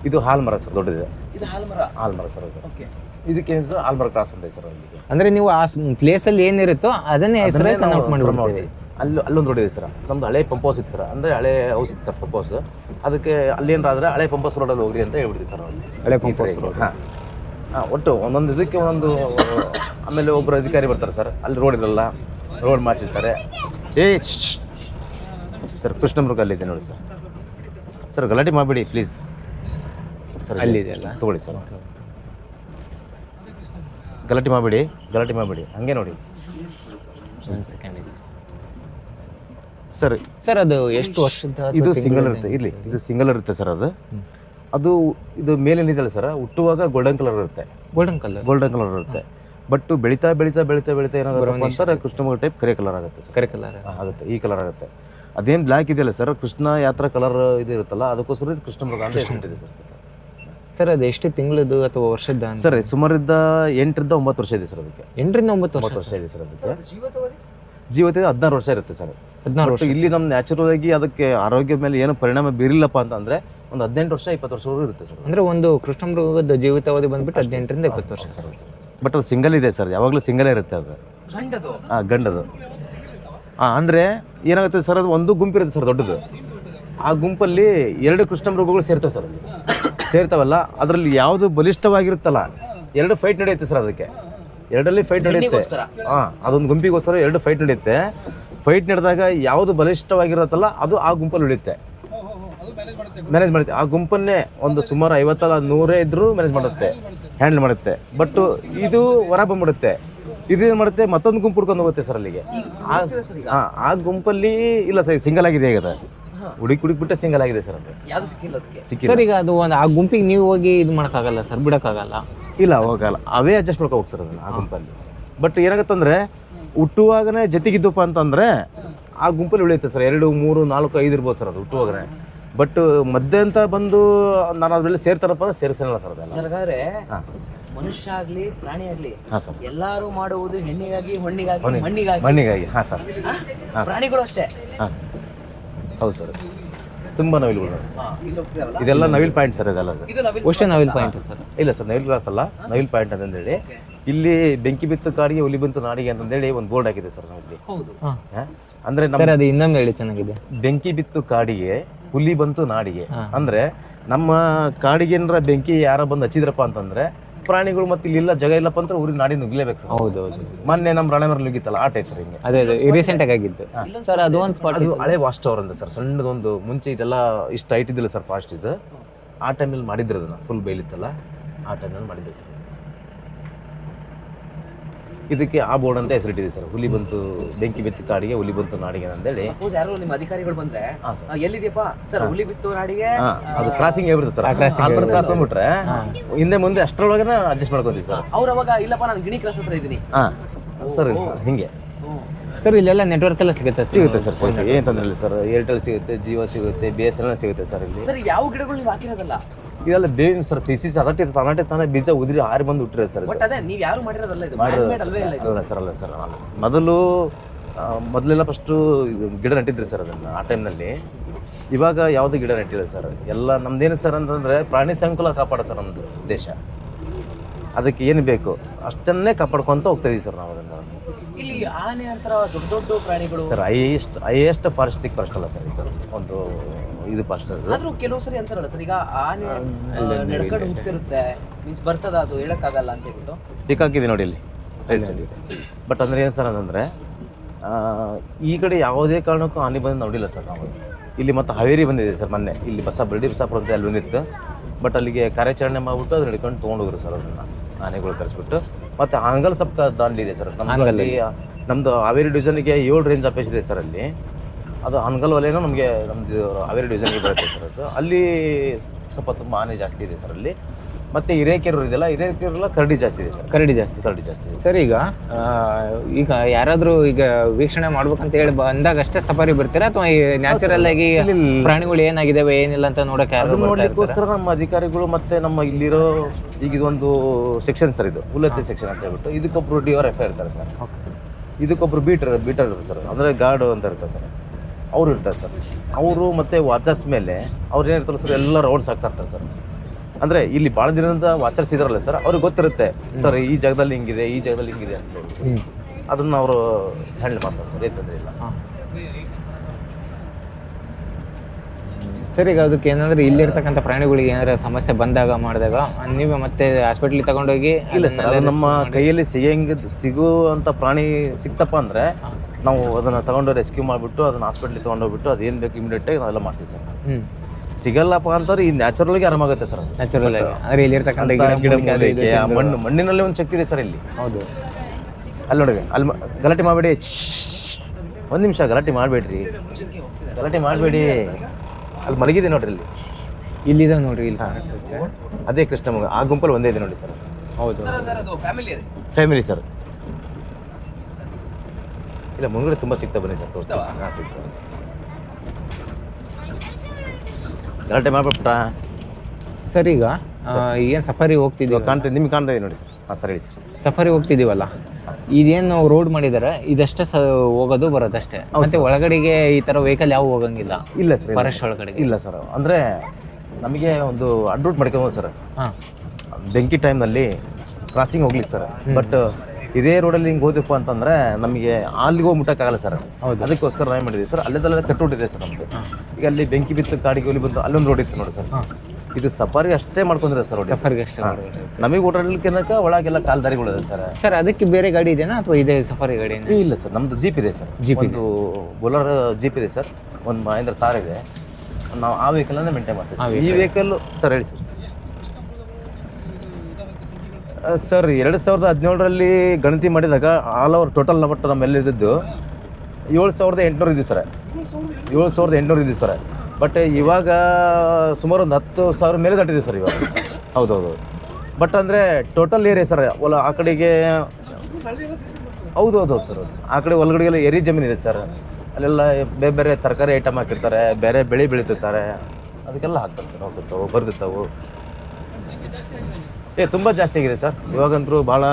ಇದು ಹಾಲ್ ಮರ ಸರ್ ದೊಡ್ಡದಿದೆ. ಇದು ಹಾಲ್ಮರ? ಹಾಲ್ ಮರ ಸರ್ ಓಕೆ ಇದಕ್ಕೆ ಸರ್ ಹಾಲ್ ಕ್ರಾಸ್ ಅಂತ ಸರ್ ಅಲ್ಲಿಗೆ ಅಂದ್ರೆ ನೀವು ಆ ಪ್ಲೇಸ್ ಅಲ್ಲಿ ಏನಿರುತ್ತೋ ಅದನ್ನೇ ಹೆಸರೇ ಕನ್ವರ್ಟ್ ಮಾಡಿ ಅಲ್ಲಿ ಅಲ್ಲೊಂದು ರೋಡ್ ಇದೆ ಸರ್ ನಮ್ದು ಹಳೆ ಪಂಪೋಸ್ ಹೌಸ್ ಇತ್ತು ಸರ್. ಅಂದರೆ ಹಳೆ ಹೌಸ್ ಇತ್ತು ಸರ್ ಪಂಪೋಸ್. ಅದಕ್ಕೆ ಅಲ್ಲಿ ಅಲ್ಲೇನಾದ್ರೆ ಹಳೆ ಪಂಪೋಸ್ ಹೌಸ್ ರೋಡಲ್ಲಿ ಹೋಗ್ರಿ ಅಂತ ಹೇಳ್ಬಿಡ್ತೀವಿ ಸರ್ ಅಲ್ಲಿ. ಹಳೆ ಪಂಪೋಸ್ ಹೌಸ್ ಹಾಂ. ಹಾಂ ಒಟ್ಟು ಒಂದೊಂದು ಇದಕ್ಕೆ ಒಂದೊಂದು ಆಮೇಲೆ ಒಬ್ಬರು ಅಧಿಕಾರಿ ಬರ್ತಾರೆ ಸರ್. ಅಲ್ಲಿ ರೋಡ್ ಇರಲ್ಲ. ರೋಡ್ ಮಾಡ್ತಿರ್ತಾರೆ. ಏ. ಸರ್ ಕೃಷ್ಣ ಮೃಗ ಅಲ್ಲಿದೆ ನೋಡಿ ಸರ್. ಸರ್ ಗಲಾಟೆ ಮಾಡಬೇಡಿ ಪ್ಲೀಸ್ ಸರ್ ಅಲ್ಲಿದೆಯಲ್ಲ? ತಗೊಳ್ಳಿ ಸರ್. ಗಲಾಟೆ ಮಾಡಬೇಡಿ ಗಲಾಟೆ ಮಾಡಬೇಡಿ. ಹಂಗೆ ನೋಡಿ. ಒಂದು ಸೆಕೆಂಡ್ ಸರ್. ಸರ್ ಅದು ಎಷ್ಟು ವರ್ಷದ ಇದು ಸಿಂಗಲ್ ಇರುತ್ತೆ? ಇರಲಿ ಇದು ಸಿಂಗಲ್ ಇರುತ್ತೆ ಸರ್ ಅದು. ಅದು ಇದು ಮೇಲೇನಿದೆಯಲ್ಲ ಸರ್ ಹುಟ್ಟುವಾಗ ಗೋಲ್ಡನ್ ಕಲರ್ ಇರುತ್ತೆ. ಗೋಲ್ಡನ್ ಕಲರ್ ಗೋಲ್ಡನ್ ಕಲರ್ ಇರುತ್ತೆ. ಬಟ್ ಬೆಳೀತಾ ಬೆಳೀತಾ ಬೆಳೀತಾ ಬೆಳೀತಾ ಏನಾಗುತ್ತೆ ಸರ್ ಕೃಷ್ಣಮುಗ ಟೈಪ್ ಕರೆ ಕಲರ್ ಆಗುತ್ತೆ ಸರ್. ಕರೆ ಕಲರ್ ಆಗುತ್ತೆ. ಈ ಕಲರ್ ಆಗುತ್ತೆ. ಅದೇನು ಬ್ಲ್ಯಾಕ್ ಇದೆಯಲ್ಲ ಸರ್ ಕೃಷ್ಣ ಯಾತ್ರಾ ಕಲರ್ ಇದು ಇರುತ್ತಲ್ಲ ಅದಕ್ಕೋಸ್ಕರ ಇದು ಕೃಷ್ಣಮುಗ ಅಂತ ಇದೆ ಸರ್. ಸರ್ ಅದು ಎಷ್ಟು ತಿಂಗಳದು ಅಥವಾ ವರ್ಷದ ಅಂತ? ಸರ್ ಸುಮಾರಿದ್ದ ಎಂಟರಿಂದ ಒಂಬತ್ತು ವರ್ಷ ಇದೆ ಸರ್ ಅದಕ್ಕೆ. ಎಂಟರಿಂದ ಒಂಬತ್ತು ವರ್ಷ ಒಂಬತ್ತು ವರ್ಷ ಇದೆ ಸರ್ ಅದಕ್ಕೆ. ಜೀವತೆ ಹದಿನಾರು ವರ್ಷ ಇರುತ್ತೆ ಸರ್ ಹದಿನಾರು ವರ್ಷ ಇಲ್ಲಿ ನಮ್ಮ ನ್ಯಾಚುರಲ್ ಆಗಿ ಅದಕ್ಕೆ ಆರೋಗ್ಯ ಮೇಲೆ ಏನು ಪರಿಣಾಮ ಬೀರಿಲ್ಲಪ್ಪ ಅಂತಂದ್ರೆ ಒಂದು ಹದಿನೆಂಟು ವರ್ಷ ಇಪ್ಪತ್ತು ವರ್ಷವರೆಗೂ ಇರುತ್ತೆ ಸರ್ ಅಂದ್ರೆ ಒಂದು ಕೃಷ್ಣ ಮೃಗದ ಜೀವಿತಾವಧಿ ಬಂದ್ಬಿಟ್ಟು ಹದಿನೆಂಟರಿಂದ ಇಪ್ಪತ್ತು ವರ್ಷ ಸರ್. ಬಟ್ ಅದು ಸಿಂಗಲ್ ಇದೆ ಸರ್ ಯಾವಾಗಲೂ ಸಿಂಗಲೇ ಇರುತ್ತೆ ಅದು. ಹಾಂ ಗಂಡದು. ಹಾಂ ಅಂದರೆ ಏನಾಗುತ್ತೆ ಸರ್ ಅದು ಒಂದು ಗುಂಪಿರುತ್ತೆ ಸರ್ ದೊಡ್ಡದು. ಆ ಗುಂಪಲ್ಲಿ ಎರಡು ಕೃಷ್ಣ ಮೃಗಗಳು ಸೇರ್ತವೆ ಸರ್. ಸೇರ್ತಾವಲ್ಲ ಅದರಲ್ಲಿ ಯಾವುದು ಬಲಿಷ್ಠವಾಗಿರುತ್ತಲ್ಲ ಎರಡು ಫೈಟ್ ನಡೆಯುತ್ತೆ ಸರ್ ಅದಕ್ಕೆ. ಎರಡಲ್ಲಿ ಫೈಟ್ ನಡೆಯುತ್ತೆ. ಹಾಂ ಅದೊಂದು ಗುಂಪಿಗೋಸ್ಕರ ಎರಡು ಫೈಟ್ ನಡೆಯುತ್ತೆ. ಫೈಟ್ ನಡೆದಾಗ ಯಾವುದು ಬಲಿಷ್ಠವಾಗಿರುತ್ತಲ್ಲ ಅದು ಆ ಗುಂಪಲ್ಲಿ ಉಳಿಯುತ್ತೆ. ಮ್ಯಾನೇಜ್ ಮಾಡುತ್ತೆ. ಆ ಗುಂಪನ್ನೇ ಒಂದು ಸುಮಾರು ಐವತ್ತಲ್ಲ ನೂರೇ ಇದ್ರೂ ಮ್ಯಾನೇಜ್ ಮಾಡುತ್ತೆ ಹ್ಯಾಂಡಲ್ ಮಾಡುತ್ತೆ. ಬಟ್ ಇದು ಹೊರ ಬಂದ್ಬಿಡುತ್ತೆ. ಏನು ಮಾಡುತ್ತೆ? ಮತ್ತೊಂದು ಗುಂಪು ಹುಡ್ಕೊಂಡು ಹೋಗುತ್ತೆ ಸರ್ ಅಲ್ಲಿಗೆ. ಆ ಗುಂಪಲ್ಲಿ ಇಲ್ಲ ಸರ್ ಸಿಂಗಲ್ ಆಗಿದೆ ಈಗ ಅದು. ಹುಡುಕಿ ಹುಡುಕ್ಬಿಟ್ಟೆ ಸಿಂಗಲ್ ಆಗಿದೆ ಸರ್ ಅದು. ಯಾವ್ದು ಸಿಕ್ಕಿಲ್ಲ ಅದಕ್ಕೆ? ಸಿಕ್ಕಿಲ್ಲ. ಸರ್ ಈಗ ಅದು ಒಂದು ಆ ಗುಂಪಿಗೆ ನೀವು ಹೋಗಿ ಇದು ಮಾಡೋಕ್ಕಾಗಲ್ಲ ಸರ್ ಬಿಡೋಕ್ಕಾಗಲ್ಲ? ಇಲ್ಲ ಹೋಗಲ್ಲ. ಅವೇ ಅಡ್ಜಸ್ಟ್ ಮಾಡ್ಕೊ ಹೋಗಿ ಸರ್ ಅದನ್ನ ಆ ಗುಂಪಲ್ಲಿ. ಬಟ್ ಏನಾಗತ್ತಂದ್ರೆ ಹುಟ್ಟುವಾಗನೇ ಜೊತೆಗಿದ್ದಪ್ಪ ಅಂತಂದ್ರೆ ಆ ಗುಂಪಲ್ಲಿ ಉಳಿಯುತ್ತೆ ಸರ್ ಎರಡು ಮೂರು ನಾಲ್ಕು ಐದು ಇರ್ಬೋದು ಸರ್ ಅದು ಹುಟ್ಟುವಾಗನೇ. ಬಟ್ ಮಧ್ಯೆ ಅಂತ ಬಂದು ನಾನು ಅದ್ರಲ್ಲಿ ಸೇರ್ತಾರಪ್ಪ ಅಂದ್ರೆ ಸೇರಿಸಲ್ಲ ಸರ್ ಅದೆಲ್ಲ. ಸರ್ ಹಾಗಾದ್ರೆ ಹಾಂ. ಮನುಷ್ಯ ಆಗ್ಲಿ ಪ್ರಾಣಿ ಆಗ್ಲಿ ಹಾಂ ಸರ್ ಎಲ್ಲಾರು ಮಾಡುವುದು ಹೆಣ್ಣಿಗಾಗಿ ಹೊಣ್ಣಿಗಾಗಿ ಮಣ್ಣಿಗಾಗಿ. ಮಣ್ಣಿಗಾಗಿ. ಹಾಂ ಸರ್ ಪ್ರಾಣಿಗಳು ಅಷ್ಟೇ. ಹಾಂ. ಹೌದು ಸರ್. ತುಂಬ ನವಿಲುಗಳು ಇದೆಲ್ಲ ನವಿಲ್ ಪಾಯಿಂಟ್ ಸರ್ ಇದೆಲ್ಲ ಅಷ್ಟೇ ನವಿಲ್ ಪಾಯಿಂಟ್ ಸರ್. ಇಲ್ಲ ಸರ್ ನವಿಲ್ ಕ್ರಾಸ್ ಅಲ್ಲ ನವಿಲ್ ಪಾಯಿಂಟ್ ಅಂತಂದೇಳಿ ಇಲ್ಲಿ ಬೆಂಕಿ ಬಿತ್ತು ಕಾಡಿಗೆ ಹುಲಿ ಬಂತು ನಾಡಿಗೆ ಅಂತಂದೇಳಿ ಒಂದು ಬೋರ್ಡ್ ಹಾಕಿದೆ ಸರ್ ನಾವಿಲ್ಲಿ? ಅಂದ್ರೆ ನಮ್ಮ ಸರ್ ಅದು ಇನ್ನೊಮ್ಮೆ ಹೇಳಿ ಚೆನ್ನಾಗಿದೆ. ಬೆಂಕಿ ಬಿತ್ತು ಕಾಡಿಗೆ ಹುಲಿ ಬಂತು ನಾಡಿಗೆ. ಅಂದ್ರೆ ನಮ್ಮ ಕಾಡಿಗೆ ಏನಾರ ಬೆಂಕಿ ಯಾರ ಬಂದು ಹಚ್ಚಿದ್ರಪ್ಪ ಅಂತಂದ್ರೆ ಪ್ರಾಣಿಗಳು ಮತ್ತೆ ಇಲ್ಲಿಲ್ಲ ಜಾಗ ಇಲ್ಲಪ್ಪ ಅಂದ್ರೆ ಊರಿನ ನಾಡಿ ನುಗ್ಲೇಬೇಕು ಸರ್. ಹೌದು ಹೌದು. ಮೊನ್ನೆ ನಮ್ಮ ರಾಣೆಮರ ನುಗ್ಗಿತ್ತಲ್ಲ ಆ ಟೈಪ್ ಸರ್ ಹಿಂಗೆ. ಅದೇ ಅದೇ ರೀಸೆಂಟಾಗಿ ಆಗಿದ್ದು. ಸರ್ ಅದು ಒಂದು ಸ್ಪಾಟ್ ಅದು ಹಳೆ ವಾಸ್ಟ್ ಟವರ್ ಅಂತ ಸರ್ ಸಣ್ಣದೊಂದು ಮುಂಚೆ ಇದೆಲ್ಲ ಇಷ್ಟು ಹೈಟ್ ಇದ್ದಿಲ್ಲ ಸರ್ ಫಾಸ್ಟ್ ಇದು. ಆ ಟೈಮಲ್ಲಿ ಮಾಡಿದ್ರು ಅದನ್ನ ಫುಲ್ ಬೇಲಿತ್ತಲ್ಲ ಆ ಟೈಮಲ್ಲಿ ಮಾಡಿದ್ರು ಸರ್ ಇದಕ್ಕೆ ಆ ಬೋರ್ಡ್ ಅಂತ ಹೆಸರಿಟ್ಟಿದೆ ಸರ್. ಹುಲಿ ಬಂತು ಬೆಂಕಿ ಬಿತ್ತು ಕಾಡಿಗೆ ಹುಲಿ ಬಂತು ನಾಡಿಗೆ ಅಂತೇಳಿ ಸಪೋಸ್ ಯಾರೋ ನಿಮ್ಮ ಅಧಿಕಾರಿಗಳು ಬಂದ್ರೆ ಎಲ್ಲಿದೆಯಪ್ಪ ಸರ್. ಆ, ಎಲ್ಲಿದ್ಯಪ್ಪ ಸರ್ ಹುಲಿ ಬಿತ್ತು ನಾಡಿಗೆ ಅದು ಕ್ರಾಸಿಂಗ್ ಸರ್. ಆ ಕ್ರಾಸ್ ಅಂದ್ಬಿಟ್ರೆ ಹಿಂದೆ ಮುಂದೆ ಅಷ್ಟರೊಳಗೆ ಅಡ್ಜಸ್ಟ್ ಮಾಡ್ಕೊಂತೀವಿ ಸರ್. ಅವ್ರು ಅವಾಗ ಇಲ್ಲಪ್ಪ ನಾನು ಗಿಣಿ ಕ್ರಾಸ್ ಹತ್ರ ಇದ್ದೀನಿ. ಹಾ ಸರ್ ಹಿಂಗೆ. ಸರ್ ಇಲ್ಲೆಲ್ಲ ನೆಟ್ವರ್ಕ್ ಎಲ್ಲ ಸಿಗುತ್ತೆ ಸಿಗುತ್ತೆ ಸರ್ ಏನ್ ಏನು ತೊಂದರೆ ಇಲ್ಲ ಸರ್. ಏರ್ಟೆಲ್ ಸಿಗುತ್ತೆ ಜಿಯೋ ಸಿಗುತ್ತೆ ಬಿ ಎಸ್ ಎನ್ ಎಲ್ ಸಿಗುತ್ತೆ ಸರ್ ಇಲ್ಲಿ. ಸರ್ ಇವ್ ಯಾವ ಗಿಡಗಳು ನೀವು ಹಾಕಿರೋದಲ್ಲ? ಇದೆಲ್ಲ ಬೇವಿನ ಸರ್ ಪಿಸಿಸ್ ಅದಟ್ಟಿ ತನಾಟೆ ತಾನೇ ಬೀಜ ಉದುರಿ ಆರಿ ಬಂದು ಹುಟ್ಟಿರೋದು ಸರ್ ಬಟ್ ಅದೇ ನೀವು ಯಾರು ಮಾಡಿರೋದಲ್ಲ ಇದು? ಮಾಡಿರೋದು Man-made ಅಲ್ವೇ ಇಲ್ಲ ಇದು? ಅಲ್ಲ ಸರ್ ಅಲ್ಲ ಸರ್ ಅಲ್ಲ ಮೊದಲು ಆ, ಮೊದಲೆಲ್ಲ ಫಸ್ಟು ಇದು ಗಿಡ ನೆಟ್ಟಿದ್ರಿ ಸರ್ ಅದನ್ನು ಆ ಟೈಮ್ನಲ್ಲಿ ಇವಾಗ ಯಾವುದೇ ಗಿಡ ನೆಟ್ಟಿಲ್ಲ ಸರ್. ಎಲ್ಲ ನಮ್ದೇನು ಸರ್ ಅಂತಂದರೆ ಪ್ರಾಣಿ ಸಂಕುಲ ಕಾಪಾಡ ಸರ್ ನಮ್ಮದು ದೇಶ. ಅದಕ್ಕೆ ಏನು ಬೇಕು? ಅಷ್ಟನ್ನೇ ಕಾಪಾಡ್ಕೊತ ಹೋಗ್ತಾ ಇದೀವಿ ಸರ್ ನಾವು ಅದನ್ನು. ಇಲ್ಲಿ ಆನೆ ಅಂತ ದೊಡ್ಡ ದೊಡ್ಡ ಪ್ರಾಣಿಗಳು ಸರ್ ಹೈಯೆಸ್ಟ್ ಹೈಯೆಸ್ಟ್ ಫಾರೆಸ್ಟಿಕ್ ಫಾರೆಸ್ಟ್ ಅಲ್ಲ ಸರ್ ಇದು. ಒಂದು ಇದು ಫಸ್ಟ್ ಅದು. ಆದ್ರೂ ಕೆಲವು ಸರಿ ಅಂತಾರಲ್ಲ ಸರ್ ಈಗ ಆನೆ ನಡ್ಕೊಂಡು ಹೋಗ್ತಿರುತ್ತೆ ಮೀನ್ಸ್ ಬರ್ತದ ಅದು ಹೇಳಕ್ಕಾಗಲ್ಲ ಅಂತ ಹೇಳ್ಬಿಟ್ಟು. ಟಿಕ್ ಹಾಕಿದೆ ನೋಡಿ. ಇಲ್ಲಿ ಬಟ್ ಅಂದ್ರೆ ಏನು ಸರ್ ಅಂತಂದರೆ ಈ ಕಡೆ ಯಾವುದೇ ಕಾರಣಕ್ಕೂ ಆನೆ ಬಂದು ನೋಡಿಲ್ಲ ಸರ್ ನಾವು. ಇಲ್ಲಿ ಮತ್ತೆ ಹಾವೇರಿ ಬಂದಿದೆ ಸರ್ ಮೊನ್ನೆ. ಇಲ್ಲಿ ಬಸ ಬಿಲ್ಡಿ ಬಸಾಪುರ ಅಂತ ಅಲ್ಲಿ ಬಂದಿತ್ತು. ಬಟ್ ಅಲ್ಲಿಗೆ ಕಾರ್ಯಾಚರಣೆ ಮಾಡ್ಬಿಟ್ಟು ಅದನ್ನ ಹಿಡ್ಕೊಂಡು ತೊಗೊಂಡೋಗ್ರು ಸರ್ ಅದನ್ನು ಆನೆಗಳು ಕರೆಸ್ಬಿಟ್ಟು. ಮತ್ತು ಆಂಗಲ್ ಸಪ್ಕ ದಾಂಡ್ಲಿ ಇದೆ ಸರ್. ನಮ್ದು ಅಲ್ಲಿ ನಮ್ಮದು ಹಾವೇರಿ ಡಿವಿಷನ್ಗೆ ಏಳು ರೇಂಜ್ ಆಫೀಸ್ ಇದೆ ಸರ್ ಅಲ್ಲಿ. ಅದು ಹಾನಗಲ್ ವಲಯನೂ ನಮಗೆ ನಮ್ಮದು ಹಾವೇರಿ ಡಿವಿಷನ್ಗೆ ಬರುತ್ತೆ ಸರ್ ಅದು. ಅಲ್ಲಿ ಸ್ವಲ್ಪ ತುಂಬ ಆನೆ ಜಾಸ್ತಿ ಇದೆ ಸರ್ ಅಲ್ಲಿ. ಮತ್ತು ಹಿರೇಕೆರೂರು ಇದೆಯಲ್ಲ ಹಿರೇಕೆರೂರೆಲ್ಲ ಕರಡಿ ಜಾಸ್ತಿ ಇದೆ ಸರ್. ಕರಡಿ ಜಾಸ್ತಿ. ಕರಡಿ ಜಾಸ್ತಿ ಇದೆ. ಸರ್ ಈಗ ಆ, ಈಗ ಯಾರಾದರೂ ಈಗ ವೀಕ್ಷಣೆ ಮಾಡ್ಬೇಕಂತ ಹೇಳಿ ಬಂದಾಗ ಅಷ್ಟೇ ಸಫಾರಿ ಬರ್ತೀರಾ? ಅಥವಾ ನ್ಯಾಚುರಲ್ ಆಗಿ ಪ್ರಾಣಿಗಳು ಏನಾಗಿದಾವೆ ಏನಿಲ್ಲ ಅಂತ ನೋಡಕ್ಕೆ ಯಾರು ನೋಡಲಿಕ್ಕೋಸ್ಕರ ನೋಡ್ಲಿಕ್ಕೋಸ್ಕರ ನಮ್ಮ ಅಧಿಕಾರಿಗಳು ಮತ್ತೆ ನಮ್ಮ ಇಲ್ಲಿರೋ ಈಗ ಇದೊಂದು ಸೆಕ್ಷನ್ ಸರ್ ಇದು ಉಲ್ಲತ್ತಿ ಸೆಕ್ಷನ್ ಅಂತ ಹೇಳ್ಬಿಟ್ಟು. ಇದಕ್ಕೊಬ್ರು ಡಿ ಆರ್ ಎಫ್ ಇರ್ತಾರೆ ಸರ್. ಇದಕ್ಕೊಬ್ರು ಬೀಟರ್ ಬೀಟರ್ ಇರ್ತಾರೆ ಸರ್. ಅಂದರೆ ಗಾರ್ಡ್ ಅಂತ ಇರ್ತಾರೆ ಸರ್. ಅವ್ರು ಇರ್ತಾರೆ ಸರ್. ಅವರು ಮತ್ತೆ ವಾಚರ್ಸ್ ಮೇಲೆ ಅವ್ರು ಏನಿರ್ತಾರೆ ಸರ್ ಎಲ್ಲ ರೌಂಡ್ಸ್ ಆಗ್ತಾ ಇರ್ತಾರೆ ಸರ್. ಅಂದರೆ ಇಲ್ಲಿ ಭಾಳ ದಿನದಿಂದ ವಾಚರ್ಸ್ ಇದಾರಲ್ಲ ಸರ್ ಅವ್ರಿಗೆ ಗೊತ್ತಿರುತ್ತೆ ಸರ್ ಈ ಜಾಗದಲ್ಲಿ ಹಿಂಗಿದೆ ಈ ಜಾಗದಲ್ಲಿ ಹಿಂಗಿದೆ ಅಂತ ಹೇಳಿ. ಅದನ್ನು ಅವರು ಹ್ಯಾಂಡಲ್ ಮಾಡ್ತಾರೆ ಸರ್ ಏನು ತೊಂದರೆ ಇಲ್ಲ. ಸರ್ ಈಗ ಅದಕ್ಕೆ ಏನಂದ್ರೆ ಇಲ್ಲಿರ್ತಕ್ಕಂಥ ಪ್ರಾಣಿಗಳಿಗೆ ಏನಾರ ಸಮಸ್ಯೆ ಬಂದಾಗ ಮಾಡಿದಾಗ ನೀವೇ ಮತ್ತೆ ಹಾಸ್ಪಿಟ್ಲಿಗೆ ತಗೊಂಡೋಗಿ ಇಲ್ಲ ಸರ್ ಅದು ನಮ್ಮ ಕೈಯಲ್ಲಿ ಸಿಗಂಗ ಸಿಗುವಂಥ ಪ್ರಾಣಿ ಸಿಕ್ತಪ್ಪ ಅಂದರೆ ನಾವು ಅದನ್ನು ತಗೊಂಡು ರೆಸ್ಕ್ಯೂ ಮಾಡಿಬಿಟ್ಟು ಅದನ್ನ ಹಾಸ್ಪಿಟ್ಲಿಗೆ ತೊಗೊಂಡೋಗ್ಬಿಟ್ಟು ಅದೇನು ಬೇಕು ಇಮಿಡಿಯೇಟಾಗಿ ನಾವೆಲ್ಲ ಮಾಡ್ತೀವಿ ಸರ್. ಸಿಗಲ್ಲಪ್ಪ ಅಂತಂದ್ರೆ ಈ ನ್ಯಾಚುರಲ್ಗೆ ಆರಾಮಾಗುತ್ತೆ ಸರ್ ನ್ಯಾಚುರಲ್ ಆಗಿ. ಅಂದ್ರೆ ಇಲ್ಲಿರ್ತಕ್ಕಂಥ ಗಿಡ ಮೂಲಿಕೆ ಆ ಮಣ್ಣು ಮಣ್ಣಿನಲ್ಲಿ ಒಂದು ಶಕ್ತಿ ಇದೆ ಸರ್ ಇಲ್ಲಿ. ಹೌದು. ಅಲ್ಲಿ ನೋಡಿ ಅಲ್ಲಿ ಮ- ಗಲಾಟೆ ಮಾಡಬೇಡಿ. ಒಂದು ನಿಮಿಷ ಗಲಾಟೆ ಮಾಡಬೇಡ್ರಿ. ಗಲಾಟೆ ಮಾಡಬೇಡಿ. ಅಲ್ಲಿ ಮಲಗಿದೆ ನೋಡ್ರಿ ಇಲ್ಲಿ. ಇಲ್ಲಿದೆ ನೋಡ್ರಿ ಇಲ್ಲಿ ಕಾಣಿಸುತ್ತೆ. ಅದೇ ಕೃಷ್ಣ ಮಗ ಆ ಗುಂಪಲ್ಲಿ ಒಂದೇ ಇದೆ ನೋಡಿ ಸರ್. ಹೌದು. ಸರ್ ಅದು ಫ್ಯಾಮಿಲಿ ಇದೆ ಫ್ಯಾಮಿಲಿ ಸರ್. ಇಲ್ಲ ಮುಂಗಡೆ ತುಂಬ ಸಿಗ್ತಾ ಬನ್ನಿ ಸರ್ ತೋರಿಸ್ತಾ ಹಾಂ ಗಲಾಟೆ ಮಾಡ್ಬಿಟ್ಟ ಸರ್ ಈಗ ಏನು ಸಫಾರಿ ಹೋಗ್ತಿದ್ದೀವಿ ಕಾಣ್ತಾ ನಿಮ್ಗೆ ಕಾಣ್ತಾ ಇದೆ ನೋಡಿ ಸರ್. ಹಾಂ ಸರಿ ಹೇಳಿ ಸರ್. ಸಫಾರಿ ಹೋಗ್ತಿದ್ದೀವಲ್ಲ? ಇದೇನು ನಾವು ರೋಡ್ ಮಾಡಿದ್ದಾರೆ ಇದಷ್ಟೇ ಸ ಹೋಗೋದು ಬರೋದಷ್ಟೇ ಮತ್ತೆ ಒಳಗಡೆಗೆ ಈ ತರ ವೆಹಿಕಲ್ ಯಾವ ಹೋಗಂಗಿಲ್ಲ? ಇಲ್ಲ ಸರ್. ಫಾರೆಸ್ಟ್ ಒಳಗಡೆ ಇಲ್ಲ ಸರ್. ಅಂದರೆ ನಮಗೆ ಒಂದು ಅಡ್ರೂಟ್ ಮಾಡ್ಕೊಬೋದು ಸರ್. ಹಾಂ. ಬೆಂಕಿ ಟೈಮ್ನಲ್ಲಿ ಕ್ರಾಸಿಂಗ್ ಹೋಗ್ಲಿಕ್ಕೆ ಸರ್. ಬಟ್ ಇದೇ ರೋಡಲ್ಲಿ ಹಿಂಗೆ ಹೋದಪ್ಪ ಅಂತಂದ್ರೆ ನಮಗೆ ಅಲ್ಲಿಗೆ ಹೋಗಿ ಮುಟ್ಟಕ್ಕಾಗಲ್ಲ ಸರ್. ಅದಕ್ಕೋಸ್ಕರ ನಾವು ಮಾಡಿದ್ವಿ ಸರ್ ಅಲ್ಲೆದಲ್ಲ ಕಟ್ಟೋಟಿದೆ ಸರ್ ನಮ್ದು. ಈಗ ಅಲ್ಲಿ ಬೆಂಕಿ ಬಿತ್ತು ಕಾಡಿಗೆ ಹೋಗಿ ಬಂದು ಅಲ್ಲೊಂದು ರೋಡ್ ಇತ್ತು ನೋಡಿ ಸರ್. ಇದು ಸಫಾರಿ ಅಷ್ಟೇ ಮಾಡ್ಕೊಂಡ್ರೆ ಸರ್ ಸಫಾರಿಗೆ ಅಷ್ಟೇ ನಮಗೆ ಓಡಾಡ್ಲಿಕ್ಕೆ ಒಳಗೆಲ್ಲ ಕಾಲ್ ದಾರಿಗಳಿದೆ ಸರ್. ಸರ್ ಅದಕ್ಕೆ ಬೇರೆ ಗಾಡಿ ಇದೆಯಾ ಅಥವಾ ಇದೇ ಸಫಾರಿ ಗಾಡಿ ಇಲ್ಲ ಸರ್ ನಮ್ದು ಜೀಪ್ ಇದೆ ಸರ್. ಜೀಪ್ ಒಂದು ಬೊಲರ್ ಜೀಪ್ ಇದೆ ಸರ್. ಒಂದು ಮಹೇಂದ್ರ ಕಾರ್ ಇದೆ. ನಾವು ಆ ವೆಹಿಕಲನ್ನೇ ಮೇಂಟೈನ್ ಮಾಡ್ತೀವಿ ಈ ವೆಹಿಕಲ್ ಸರ್ ಹೇಳಿ ಸರ್. ಸರ್, ಎರಡು ಸಾವಿರದ ಹದಿನೇಳರಲ್ಲಿ ಗಣತಿ ಮಾಡಿದಾಗ ಆಲ್ ಓವರ್ ಟೋಟಲ್ ನಮ್ಮ ನಮ್ಮೆಲ್ಲ ಇದ್ದಿದ್ದು? ಏಳು ಸಾವಿರದ ಎಂಟುನೂರು ಇದ್ದೀವಿ ಸರ್. ಏಳು ಸಾವಿರದ ಎಂಟುನೂರು ಇದ್ದೀವಿ ಸರ್. ಬಟ್ ಇವಾಗ ಸುಮಾರು ಒಂದು ಹತ್ತು ಸಾವಿರ ಮೇಲೆ ದಾಟಿದ್ದೀವಿ ಸರ್ ಇವಾಗ. ಹೌದೌದು. ಬಟ್ ಅಂದರೆ ಟೋಟಲ್ ಏರಿಯಾ ಸರ್, ಒಲ ಆ ಕಡೆಗೆ ಹೌದು ಹೌದು ಸರ್ ಆ ಕಡೆ ಒಳಗಡೆಗೆಲ್ಲ ಏರಿ ಜಮೀನು ಇದೆ ಸರ್. ಅಲ್ಲೆಲ್ಲ ಬೇರೆ ಬೇರೆ ತರಕಾರಿ ಐಟಮ್ ಹಾಕಿರ್ತಾರೆ, ಬೇರೆ ಬೆಳೆ ಬೆಳೀತಿರ್ತಾರೆ. ಅದಕ್ಕೆಲ್ಲ ಹಾಕ್ತಾರೆ ಸರ್ ಹೋಗ್ತಿರ್ತಾವೆ ಬರ್ದಿರ್ತಾವೆ ಏ ತುಂಬ ಜಾಸ್ತಿ ಆಗಿದೆ ಸರ್. ಇವಾಗಂತೂ ಭಾಳ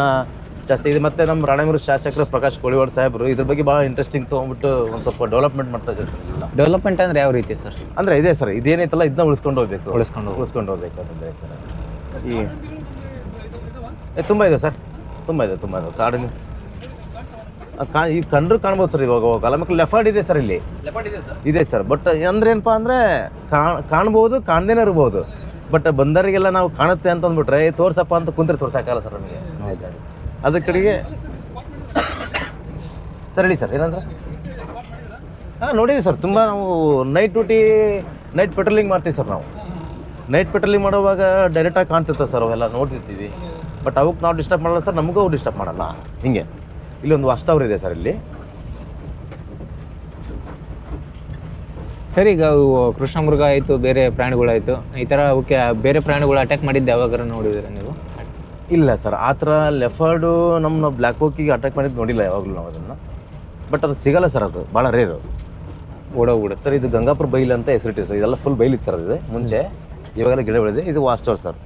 ಜಾಸ್ತಿ ಇದೆ. ಮತ್ತೆ ನಮ್ಮ ರಾಣೇಮೂರು ಶಾಸಕರು ಪ್ರಕಾಶ್ ಕೋಳಿವಾಡ್ ಸಾಹೇಬರು ಇದ್ರ ಬಗ್ಗೆ ಭಾಳ ಇಂಟ್ರೆಸ್ಟಿಂಗ್ ತೊಗೊಂಡ್ಬಿಟ್ಟು ಒಂದು ಸ್ವಲ್ಪ ಡೆವಲಪ್ಮೆಂಟ್ ಮಾಡ್ತಾ ಇದ್ದಾರೆ ಸರ್ ಡೆವಲಪ್ಮೆಂಟ್ ಅಂದ್ರೆ ಯಾವ ರೀತಿ ಸರ್? ಅಂದರೆ ಇದೆ ಸರ್ ಇದೇನೈತಲ್ಲ ಇದನ್ನ ಉಳಿಸ್ಕೊಂಡು ಹೋಗ್ಬೇಕು. ಉಳಿಸ್ಕೊಂಡು. ಉಳಿಸ್ಕೊಂಡು ಹೋಗ್ಬೇಕು ಅಂತಂದರೆ ಸರ್ ಈ ಏ, ತುಂಬ ಇದೆ ಸರ್. ತುಂಬ ಇದೆ ತುಂಬ ಇದೆ. ಕಾಡಿನ ಆ, ಕಾ ಈ ಕಂಡ್ರು ಕಾಣ್ಬೋದು ಸರ್ ಇವಾಗ ಹೋಗಲ್ಲ ಆಮೇಲೆ ಲೆಫರ್ಡ್ ಇದೆ ಸರ್ ಇಲ್ಲಿ. ಲೆಪರ್ಡ್ ಇದೆ ಸರ್? ಇದೆ ಸರ್. ಬಟ್ ಅಂದ್ರೆ ಏನಪ್ಪ ಅಂದರೆ ಕಾಣ್ಬೋದು ಕಾಣ್ದೇನೆ ಇರ್ಬೋದು. ಬಟ್ ಬಂದರಿಗೆಲ್ಲ ನಾವು ಕಾಣುತ್ತೆ ಅಂತ ಅಂದ್ಬಿಟ್ರೆ ತೋರ್ಸಪ್ಪ ಅಂತ ಕುಂತ್ರೆ ತೋರ್ಸಕ್ಕಾಗಲ್ಲ ಸರ್ ನಮಗೆ. ಅದ್ರ ಕಡೆಗೆ ಸರ್, ಹೇಳಿ ಸರ್, ಏನಂದ್ರೆ? ಹಾಂ ನೋಡಿದ್ದೀವಿ ಸರ್, ತುಂಬ ನಾವು ನೈಟ್ ಡ್ಯೂಟಿ ನೈಟ್ ಪೆಟ್ರೋಲಿಂಗ್ ಮಾಡ್ತೀವಿ ಸರ್ ನಾವು. ನೈಟ್ ಪೆಟ್ರೋಲಿಂಗ್ ಮಾಡುವಾಗ ಡೈರೆಕ್ಟಾಗಿ ಕಾಣ್ತಿತ್ತು ಸರ್, ಅವೆಲ್ಲ ನೋಡ್ತಿರ್ತೀವಿ. ಬಟ್ ಅವಕ್ಕೆ ನಾವು ಡಿಸ್ಟರ್ಬ್ ಮಾಡಲ್ಲ ಸರ್, ನಮಗೂ ಡಿಸ್ಟರ್ಬ್ ಮಾಡಲ್ಲ. ಹಿಂಗೆ. ಇಲ್ಲೊಂದು ವಾಚ್ ಟವರ್ ಇದೆ ಸರ್ ಇಲ್ಲಿ. ಸರ್ ಈಗ ಕೃಷ್ಣ ಮೃಗ ಆಯಿತು ಬೇರೆ ಪ್ರಾಣಿಗಳಾಯಿತು ಈ ಥರ ಅವಕ್ಕೆ ಬೇರೆ ಪ್ರಾಣಿಗಳು ಅಟ್ಯಾಕ್ ಮಾಡಿದ್ದು ಯಾವಾಗಾರ ನೋಡಿದ್ರೆ ನೀವು? ಇಲ್ಲ ಸರ್ ಆ ಥರ ಲೆಫರ್ಡು ನಮ್ಮ ಬ್ಲ್ಯಾಕ್ ಹೋಕಿಗೆ ಅಟ್ಯಾಕ್ ಮಾಡಿದ್ದು ನೋಡಿಲ್ಲ ಯಾವಾಗಲೂ ನಾವು ಅದನ್ನು. ಬಟ್ ಅದು ಸಿಗಲ್ಲ ಸರ್ ಅದು ಭಾಳ ರೇರು ಓಡೋಗ್ಬಿಡುತ್ತೆ. ಸರ್ ಇದು ಗಂಗಾಪುರ ಬೈಲ್ ಅಂತ ಹೆಸರಿಟ್ಟಿದೆ ಸರ್ ಇದೆಲ್ಲ ಫುಲ್ ಬೈಲಿತ್ತು ಸರ್ ಇದೆ ಮುಂಚೆ. ಇವಾಗೆಲ್ಲ ಗಿಡ ಬೆಳೆದಿದೆ ಇದು ವಾಸ್ಟೋರ್ ಸರ್.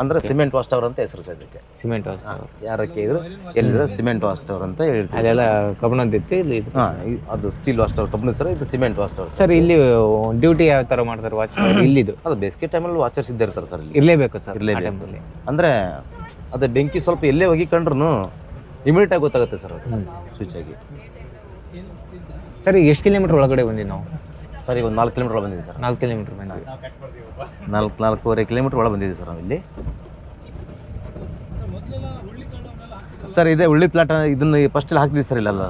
ಅಂದರೆ ಸಿಮೆಂಟ್ ವಾಚ್ ಟವರ್ ಅಂತ ಹೆಸರು ಸರ್ ಇದಕ್ಕೆ ಸಿಮೆಂಟ್ ಅವರ್. ಯಾರ ಕೇಳಿದ್ರು ಎಲ್ಲಿದ್ರೆ ಸಿಮೆಂಟ್ ವಾಚ್ ಟವರ್ ಅಂತ ಹೇಳ್ತೀವಿ ಅದೆಲ್ಲ ಕಬ್ಬಣದಿತ್ತು ಇಲ್ಲಿ ಇದು. ಹಾಂ ಅದು ಸ್ಟೀಲ್ ವಾಚ್ ಟವರ್ ಕಬ್ಬಣ ಸರ್ ಇದು ಸಿಮೆಂಟ್ ವಾಸ್ಟ್ ಟವರ್ ಸರ್ ಇಲ್ಲಿ ಡ್ಯೂಟಿ ಯಾವ ಥರ ಮಾಡ್ತಾರೆ ವಾಚ್ [CLEARS THROAT] ಇಲ್ಲಿದು. ಅದು ಬೇಸಿಗೆ ಟೈಮಲ್ಲಿ ವಾಚರ್ಸ್ ಇದ್ದೇ ಇರ್ತಾರೆ ಸರ್ ಇಲ್ಲಿ. ಇರಲೇಬೇಕು ಸರ್ ಇರ್ಲೇಬೇಕು. ಟೈಮಲ್ಲಿ ಅಂದ್ರೆ ಅದೇ ಬೆಂಕಿ ಸ್ವಲ್ಪ ಎಲ್ಲೇ ಹೋಗಿ ಕಂಡ್ರು ಇಮಿಡಿಯೇಟ್ ಆಗಿ ಗೊತ್ತಾಗುತ್ತೆ ಸರ್ ಸ್ವಿಚ್ ಆಗಿ. ಸರ್ ಈಗ ಎಷ್ಟು ಕಿಲೋಮೀಟರ್ ಒಳಗಡೆ ಬಂದ್ವಿ ನಾವು? ಸರ್ ಈಗ ಒಂದು ನಾಲ್ಕು ಕಿಲೋಮೀಟರ್ ಬಂದಿದ್ದೀವಿ ಬಂದಿದೆ ಸರ್. ನಾಲ್ಕು ಕಿಲೋಮೀಟರ್ ಬಂದ್ವಿ ನಾಲ್ಕು ನಾಲ್ಕೂವರೆ ಕಿಲೋಮೀಟ್ರ್ ಒಳಗೆ ಬಂದಿದೆ ಸರ್ ನಾವಿಲ್ಲಿ. ಇಲ್ಲಿ ಸರ್ ಇದೇ ಉಳ್ಳಿ ಪ್ಲಾಟ್ ಇದನ್ನ ಫಸ್ಟ್ ಹಾಕ್ತೀವಿ ಸರ್ ಇಲ್ಲೆಲ್ಲ.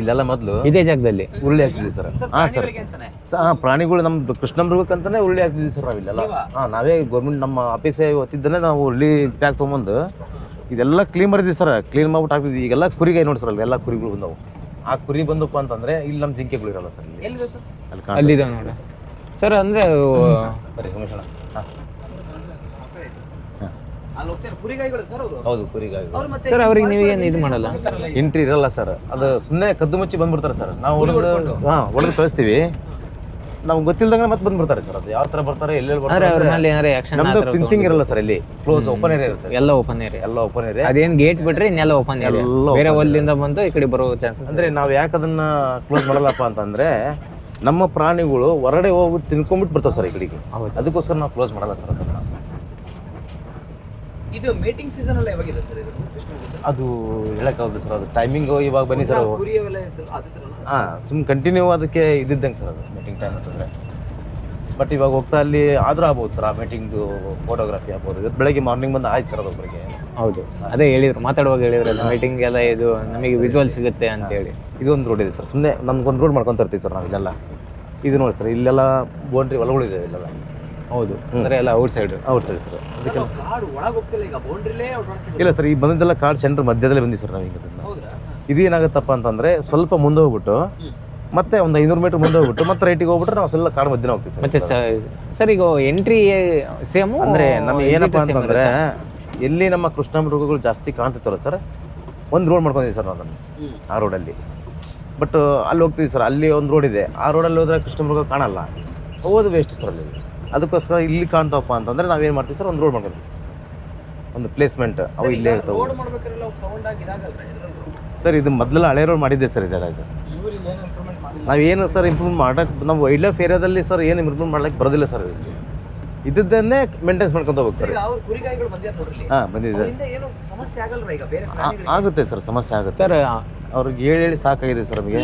ಇಲ್ಲೆಲ್ಲ ಮೊದಲು. ಇದೇ ಜಾಗದಲ್ಲಿ. ಉರುಳಿ ಹಾಕ್ತಿದ್ವಿ ಸರ್. ಹಾಂ ಸರ್. ಅಂತಾನೆ? ಹಾಂ ಪ್ರಾಣಿಗಳು ನಮ್ಮ ಕೃಷ್ಣ ಉಳ್ಳಿ ಉರುಳಿ ಹಾಕ್ತಿದ್ವಿ ಸರ್ ನಾವಿಲ್ಲೆಲ್ಲ. ಹಾಂ ನಾವೇ ಗೌರ್ಮೆಂಟ್ ನಮ್ಮ ಆಫೀಸೇ ಹೊತ್ತಿದ್ದನೇ ನಾವು ಉರುಳಿ ಪ್ಯಾಕ್ ತೊಗೊಂಬಂದು ಇದೆಲ್ಲ ಕ್ಲೀನ್ ಮಾಡಿದ್ವಿ ಸರ್ ಕ್ಲೀನ್ ಮಾಡ್ಬಿಟ್ಟು ಹಾಕ್ತಿದ್ವಿ ಈಗೆಲ್ಲ ಕುರಿಗೆ ನೋಡಿ ಸರ್ ಅಲ್ಲಿ ಎಲ್ಲ ಕುರಿಗಳು ಬಂದವು. ಆ ಕುರಿ ಬಂದಪ್ಪ ಅಂತಂದ್ರೆ ಇಲ್ಲಿ ನಮ್ಮ ಜಿಂಕೆಗಳು ಇರಲ್ಲ ಸರ್ ಅಲ್ಲಿ ನೋಡ. ಸರ್ ಅಂದ್ರೆ ಬರೀ ಉಮೇಶಣ್ಣ ಹಾಂ. ಕುರಿಗಾಯಿಗಳು ಸರ್ ಹೌದು ಕುರಿಗಾಗಿ ಅವ್ರು ಮತ್ತೆ ಸರ್ ಅವ್ರಿಗೆ ನೀವೇನು ಇದು ಮಾಡಲ್ಲ? ಎಂಟ್ರಿ ಇರಲ್ಲ ಸರ್. ಅದು ಸುಮ್ಮನೆ ಕದ್ದು ಮುಚ್ಚಿ ಬಂದ್ಬಿಡ್ತಾರೆ ಸರ್. ನಾವು ಹೊಡೆದು ಹಾಂ ಹೊಡೆದು ಕಳಿಸ್ತೀವಿ. ನಾವು ಗೊತ್ತಿಲ್ಲದಂಗೆ ಮತ್ತೆ ಬಂದ್ಬಿಡ್ತಾರೆ ಸರ್. ಅದು ಯಾವ ತರ ಬರ್ತಾರೆ ಎಲ್ಲೆಲ್ಲಿ ಬರ್ತಾರೆ ಅವ್ರ ಮೇಲೆ ಏನಾರ ಆಕ್ಷನ್ ನಮ್ದು ಪಿನ್ಸಿಂಗ್ ಇರಲ್ಲ ಸರ್ ಇಲ್ಲಿ. ಕ್ಲೋಸ್ ಓಪನ್ ಏರಿಯಾ ಇರುತ್ತೆ. ಎಲ್ಲ ಓಪನ್ ಏರಿಯಾ ಎಲ್ಲ ಓಪನ್ ಏರಿಯಾ ಅದೇನ್ ಗೇಟ್ ಬಿಟ್ರೆ ಇನ್ನೆಲ್ಲ ಓಪನ್ ಏರಿಯಾ ಎಲ್ಲ ಬೇರೆ ಒಲ್ಲಿಂದ ಬಂದು ಈ ಕಡೆ ಬರೋ ಚಾನ್ಸಸ್ ಅಂದ್ರೆ ನಾವು ಯಾಕೆ ಅದನ್ನ ಕ್ಲೋಸ್ ಮಾಡಲ್ಲಪ್ಪ ಅಂತಂದ್ರೆ ನಮ್ಮ ಪ್ರಾಣಿಗಳು ಹೊರಡೆ ಹೋಗ್ಬಿಟ್ಟು ತಿನ್ಕೊಂಡ್ಬಿಟ್ಟು ಬರ್ತಾವೆ ಸರ್ ಈ ಕಡೆಗೆ. ಹೌದು. ಅದಕ್ಕೋಸ್ಕರ ನಾವು ಕ್ಲೋಸ್ ಮಾಡಲ್ಲ ಸರ್ ಅದನ್ನು. ಇದು ಮೀಟಿಂಗ್ ಸೀಸನ್ ಎಲ್ಲ ಯಾವಾಗಿದೆ ಸರ್ ಇದು? ಕೃಷ್ಣ? ಅದು ಹೇಳಕ್ಕಾಗುತ್ತೆ ಸರ್ ಅದು ಟೈಮಿಂಗ್ ಇವಾಗ ಬನ್ನಿ ಸರ್ ಅವೆಲ್ಲ ಇದ್ದು ಹಾಂ ಸುಮ್ ಕಂಟಿನ್ಯೂ ಅದಕ್ಕೆ ಇದ್ದಿದ್ದಂಗೆ ಸರ್ ಅದು ಮೀಟಿಂಗ್ ಟೈಮ್ ಅಂತಂದರೆ ಬಟ್ ಇವಾಗ ಹೋಗ್ತಾ ಅಲ್ಲಿ ಆದ್ರೂ ಆಗ್ಬೋದು ಸರ್ ಆ ಮೀಟಿಂಗ್ದು ಫೋಟೋಗ್ರಫಿ ಆಗ್ಬೋದು. ಇವತ್ತು ಬೆಳಗ್ಗೆ ಮಾರ್ನಿಂಗ್ ಬಂದು ಆಯ್ತು ಸರ್ ಅದೊಬ್ಬರಿಗೆ ಹೌದು. ಅದೇ ಹೇಳಿದ್ರು ಮಾತಾಡುವಾಗ ಹೇಳಿದ್ರಲ್ಲ ಮೀಟಿಂಗ್ ಎಲ್ಲ ಇದು ನಮಗೆ ವಿಜುವಲ್ ಸಿಗುತ್ತೆ ಅಂತ ಹೇಳಿ. ಇದೊಂದು ರೋಡ್ ಇದೆ ಸರ್ ಸುಮ್ಮನೆ ನಮ್ಗೊಂದು ರೋಡ್ ಮಾಡ್ಕೊಂತ ಇರ್ತೀವಿ ಸರ್ ನಾವು ಇಲ್ಲೆಲ್ಲ. ಇದು ನೋಡಿ ಸರ್ ಇಲ್ಲೆಲ್ಲ ಬೌಂಡ್ರಿ ಹೊಲಗಳಿದೆ ಇಲ್ಲೆಲ್ಲ. ಹೌದು. ಅಂದ್ರೆ ಎಲ್ಲ outside outside sir sir, ನಾವು ಕಾಡು ಒಳಗೆ ಹೋಗ್ತಿಲ್ಲ ಈಗ ಬೌಂಡ್ರಿಲೇ ಹೊಡ್ಕೊಳ್ತೀವಿ ಇಲ್ಲ ಸರ್ ಈ ಬಂದಿದ್ದೆಲ್ಲ ಕಾರ್ಡ್ ಸೆಂಟ್ರ್ ಮಧ್ಯದಲ್ಲೇ ಬಂದಿ ಸರ್ ನಾವು ಇದೇನಾಗತ್ತಪ್ಪ ಅದನ್ನ. ಹೌದ್ರಾ ಇದೇನಾಗುತ್ತಪ್ಪ ಅಂತಂದ್ರೆ ಸ್ವಲ್ಪ ಮುಂದೆ ಹೋಗ್ಬಿಟ್ಟು ಮತ್ತೆ ಒಂದು ಐನೂರು ಮೀಟರ್ ಮುಂದೆ ಹೋಗ್ಬಿಟ್ಟು ಮತ್ತೆ ರೈಟಿಗೆ ಹೋಗ್ಬಿಟ್ರೆ ನಾವು ಸಲ ಕಾಡು ಮಧ್ಯೆ ಹೋಗ್ತೀವಿ ಸರ್. ಮತ್ತೆ ಸರ್ ಈಗ ಎಂಟ್ರಿ ಸೇಮ್ ಅಂದ್ರೆ ನಮಗೆ ಏನಪ್ಪ ಅಂತಂದ್ರೆ ಎಲ್ಲಿ ನಮ್ಮ ಕೃಷ್ಣ ಮೃಗಗಳು ಜಾಸ್ತಿ ಕಾಣ್ತಿತ್ತಲ್ಲ ಸರ್ ಒಂದು ರೋಡ್ ಮಾಡ್ಕೊಂಡಿದ್ದೀವಿ ಸರ್ ನಾವು ಅದನ್ನು. ಆ ರೋಡಲ್ಲಿ ಬಟ್ ಅಲ್ಲಿ ಹೋಗ್ತೀವಿ ಸರ್ ಅಲ್ಲಿ ಒಂದು ರೋಡ್ ಇದೆ. ಆ ರೋಡಲ್ಲಿ ಹೋದ್ರೆ ಕೃಷ್ಣ ಮೃಗ ಕಾಣಲ್ಲ. ಹೋಗೋದು ವೇಸ್ಟ್ ಸರ್ ಅಲ್ಲಿ. ಅದಕ್ಕೋಸ್ಕರ ಇಲ್ಲಿ ಕಾಣ್ತಾವಪ್ಪ ಅಂತಂದ್ರೆ ನಾವೇನು ಮಾಡ್ತೀವಿ ಸರ್ ಒಂದು ರೋಡ್ ಮಾಡ್ಕೊತೀವಿ. ಒಂದು ಪ್ಲೇಸ್ಮೆಂಟ್ ಅವು ಇಲ್ಲೇ ಇರ್ತವೆ? ಸರ್ ಇದು ಮೊದಲ ಹಳೆ ರೋಡ್ ಮಾಡಿದ್ದೆ ಸರ್ ಇದೆಲ್ಲ ಇದು ನಾವೇನು ಸರ್ ಇಂಪ್ರೂವ್ ಮಾಡೋಕ್ಕೆ ನಾವು ವೈಲ್ಡ್ ಲೈಫ್ ಏರಿಯಾದಲ್ಲಿ ಸರ್ ಏನು ಇಂಪ್ರೂವ್ ಮಾಡ್ಲಿಕ್ಕೆ ಬರೋದಿಲ್ಲ ಸರ್ ಇದಕ್ಕೆ ಇದ್ದದ್ದನ್ನೇ ಮೇಂಟೆನ್ಸ್ ಮಾಡ್ಕೊಂತ ಹೋಗ್ಬೇಕು ಸರ್. ಹಾಂ ಬಂದಿದೆ ಆಗುತ್ತೆ ಸರ್ ಸಮಸ್ಯೆ ಆಗುತ್ತೆ. ಸರ್ ಅವ್ರಿಗೆ ಹೇಳಿ ಹೇಳಿ ಸಾಕಾಗಿದೆ ಸರ್ ನಮಗೆ.